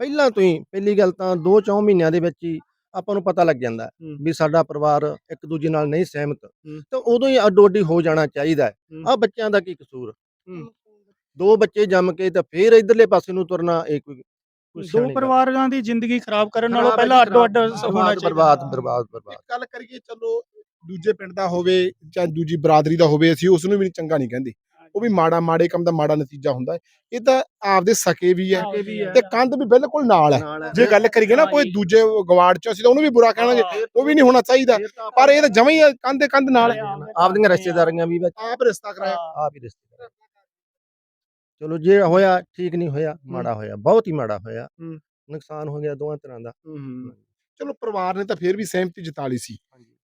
ਪਹਿਲਾਂ ਤੋਂ ਹੀ ਪਹਿਲੀ ਗੱਲ ਤਾਂ 2-4 ਮਹੀਨਿਆਂ ਦੇ ਵਿੱਚ ਹੀ ਆਪਾਂ ਨੂੰ ਪਤਾ ਲੱਗ ਜਾਂਦਾ ਹੈ ਹੂੰ। ਵੀ ਸਾਡਾ ਪਰਿਵਾਰ ਇੱਕ ਦੂਜੇ ਨਾਲ ਨਹੀਂ ਸਹਿਮਤ ਹੂੰ। ਤਾਂ ਉਦੋਂ ਹੀ ਅੱਡੋ ਅੱਡੀ ਹੋ ਜਾਣਾ ਚਾਹੀਦਾ ਹੈ ਹੂੰ। ਆ ਬੱਚਿਆਂ ਦਾ ਕੀ ਕਸੂਰ ਦੋ ਬੱਚੇ ਜੰਮ ਕੇ ਤਾਂ ਫੇਰ ਇਧਰਲੇ ਪਾਸੇ ਨੂੰ ਤੁਰਨਾ ਇਹ ਕੋਈ ਕੋਈ ਦੋ ਸਿਆਣੀ ਗੱਲ। ਪਰਿਵਾਰਾਂ ਦੀ ਜ਼ਿੰਦਗੀ ਖਰਾਬ ਕਰਨ ਨਾਲੋਂ ਖਰਾਬ ਹੈ ਪਹਿਲਾਂ ਜੀ, ਅੱਡੋ ਅੱਡ ਖਰਾਬ, ਹੋਣਾ ਚਾਹੀਦਾ ਬਰਬਾਦ ਬਰਬਾਦ ਬਰਬਾਦ ਗੱਲ ਕਰੀਏ ਚਲੋ ਦੂਜੇ ਪਿੰਡ ਦਾ ਹੋਵੇ ਚਾਹੇ ਦੂਜੀ ਬਰਾਦਰੀ ਦਾ ਹੋਵੇ ਅਸੀਂ ਉਸ ਨੂੰ ਵੀ ਚੰਗਾ ਨਹੀਂ ਕਹਿੰਦੇ ਉਹ ਵੀ ਮਾੜਾ ਮਾੜੇ ਕੰਮ ਦਾ ਮਾੜਾ ਨਤੀਜਾ ਹੁੰਦਾ ਹੈ। ਇਹ ਤਾਂ ਆਪਦੇ ਸਕੇ ਵੀ ਹੈ ਸਕੇ ਵੀ ਹੈ। ਤੇ ਕੰਧ ਵੀ ਬਿਲਕੁਲ ਨਾਲ ਹੈ। ਜੇ ਗੱਲ ਕਰੀਏ ਨਾ ਕੋਈ ਦੂਜੇ ਗਵਾੜ ਚ ਅਸੀਂ ਤਾਂ ਉਹਨੂੰ ਵੀ ਬੁਰਾ ਕਹਿਣਾਂਗੇ ਉਹ ਵੀ ਨਹੀਂ ਹੋਣਾ ਚਾਹੀਦਾ। ਪਰ ਇਹ ਤਾਂ ਜਮਾਂ ਹੀ ਕੰਧ ਦੇ ਕੰਧ ਨਾਲ ਹੈ। ਆਪਦੀਆਂ ਰਿਸ਼ਤੇਦਾਰੀਆਂ ਵੀ ਵਿੱਚ। ਆਪ ਰਿਸ਼ਤਾ ਕਰਾਇਆ। ਆਪ ਹੀ ਰਿਸ਼ਤੇਦਾਰ ਚਲੋ ਜੇ ਹੋਇਆ ਠੀਕ ਨਹੀਂ ਹੋਇਆ ਮਾੜਾ ਹੋਇਆ ਬਹੁਤ ਹੀ ਮਾੜਾ ਹੋਇਆ। ਨੁਕਸਾਨ ਹੋ ਗਿਆ ਦੋਵਾਂ ਤਰ੍ਹਾਂ ਦਾ। ਚਲੋ ਪਰਿਵਾਰ ਨੇ ਤਾਂ ਫਿਰ ਵੀ ਸਹਿਮਤੀ ਜਤਾ ਲਈ ਸੀ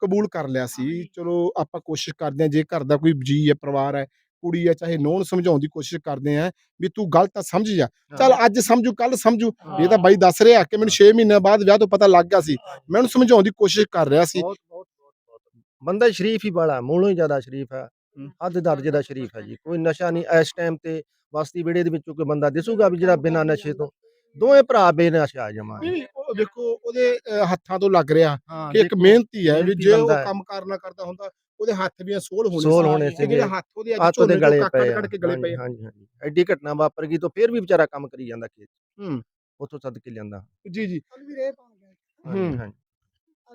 ਕਬੂਲ ਕਰ ਲਿਆ ਸੀ। ਚਲੋ ਆਪਾਂ ਕੋਸ਼ਿਸ਼ ਕਰਦੇ ਹਾਂ ਜੇ ਘਰ ਦਾ ਕੋਈ ਜੀ ਹੈ ਪਰਿਵਾਰ ਹੈ ਕੁੜੀ ਹੈ ਚਾਹੇ ਨੋਨ ਸਮਝਾਉਣ ਦੀ ਕੋਸ਼ਿਸ਼ ਕਰਦੇ ਆ ਵੀ ਤੂੰ ਗਲਤ ਤਾਂ ਸਮਝ ਜਾ। ਚੱਲ ਅੱਜ ਸਮਝੂ ਕੱਲ ਸਮਝੂ। ਇਹ ਤਾਂ ਬਾਈ ਦੱਸ ਰਿਹਾ ਕਿ ਮੈਨੂੰ 6 ਮਹੀਨਿਆਂ ਬਾਅਦ ਵਿਆਹ ਤੋਂ ਪਤਾ ਲੱਗ ਗਿਆ ਸੀ। ਮੈਂ ਉਹਨੂੰ ਸਮਝਾਉਣ ਦੀ ਕੋਸ਼ਿਸ਼ ਕਰ ਰਿਹਾ ਸੀ। ਬੰਦਾ ਸ਼ਰੀਫ ਹੀ ਬੜਾ ਮੂਲੋਂ ਹੀ ਜ਼ਿਆਦਾ ਸ਼ਰੀਫ ਹੈ। ਹੱਦ ਦਰਜੇ ਦਾ ਸ਼ਰੀਫ ਹੈ ਜੀ। ਕੋਈ ਨਸ਼ਾ ਨਹੀਂ ਇਸ ਟਾਈਮ ਤੇ ਬਸਤੀ ਵਿੜੇ ਦੇ ਵਿੱਚੋਂ ਕੋਈ ਬੰਦਾ ਦਿਸੂਗਾ ਵੀ ਜਿਹੜਾ ਬਿਨਾਂ ਨਸ਼ੇ ਤੋਂ। ਦੋਵੇਂ ਭਰਾ ਬੇਨਸ਼ਾ ਜਮਾ ਦੇਖੋ ਉਹਦੇ ਹੱਥਾਂ ਤੋਂ ਲੱਗ ਰਿਹਾ ਕਿ ਇੱਕ ਮਿਹਨਤੀ ਹੈ ਵੀ ਜੇ ਉਹ। ਕੰਮ ਕਰਨਾ ਕਰਦਾ ਹੁੰਦਾ ਉਹਦੇ ਹੱਥ ਵੀ ਸੋਲ ਹੋਣੇ ਸੋਲ। ਹੋਣੇ ਜਿਹੜੇ ਹੱਥ ਉਹਦੇ ਅੱਜ ਝੋਨੇ ਗਲੇ ਕੱਟ ਪਏ ਕੱਟ ਕੇ ਗਲੇ ਪਏ ਆ। ਹਾਂਜੀ ਹਾਂਜੀ। ਐਡੀ ਘਟਨਾ ਵਾਪਰ ਗਈ ਤਾਂ ਫਿਰ ਵੀ ਵਿਚਾਰਾ ਕੰਮ ਕਰੀ ਜਾਂਦਾ ਖੇਤ। ਹੂੰ ਉੱਥੋਂ ਸੱਦ ਕੇ ਲਿਆਂਦਾ। ਜੀ ਜੀ। ਵੀ ਰੇ ਪਾਉਣ ਗਿਆ ਹਾਂਜੀ ਹਾਂਜੀ।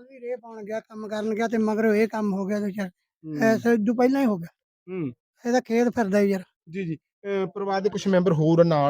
ਵੀ ਰੇ ਪਾਉਣ ਗਿਆ ਕੰਮ ਕਰਨ ਗਿਆ ਤੇ ਮਗਰ ਇਹ ਕੰਮ ਹੋ ਗਿਆ ਤੇ ਚੱਲ ਹੂੰ, ਐਸੇ ਤੋਂ ਪਹਿਲਾਂ ਹੀ ਹੋ ਗਿਆ। ਹੂੰ। ਇਹਦਾ ਖੇਤ ਫਿਰਦਾ ਹੀ ਯਾਰ। ਜੀ ਜੀ। ਪਰਿਵਾਰ ਦੇ ਕੁਝ ਮੈਂਬਰ ਹੋਰ ਨਾਲ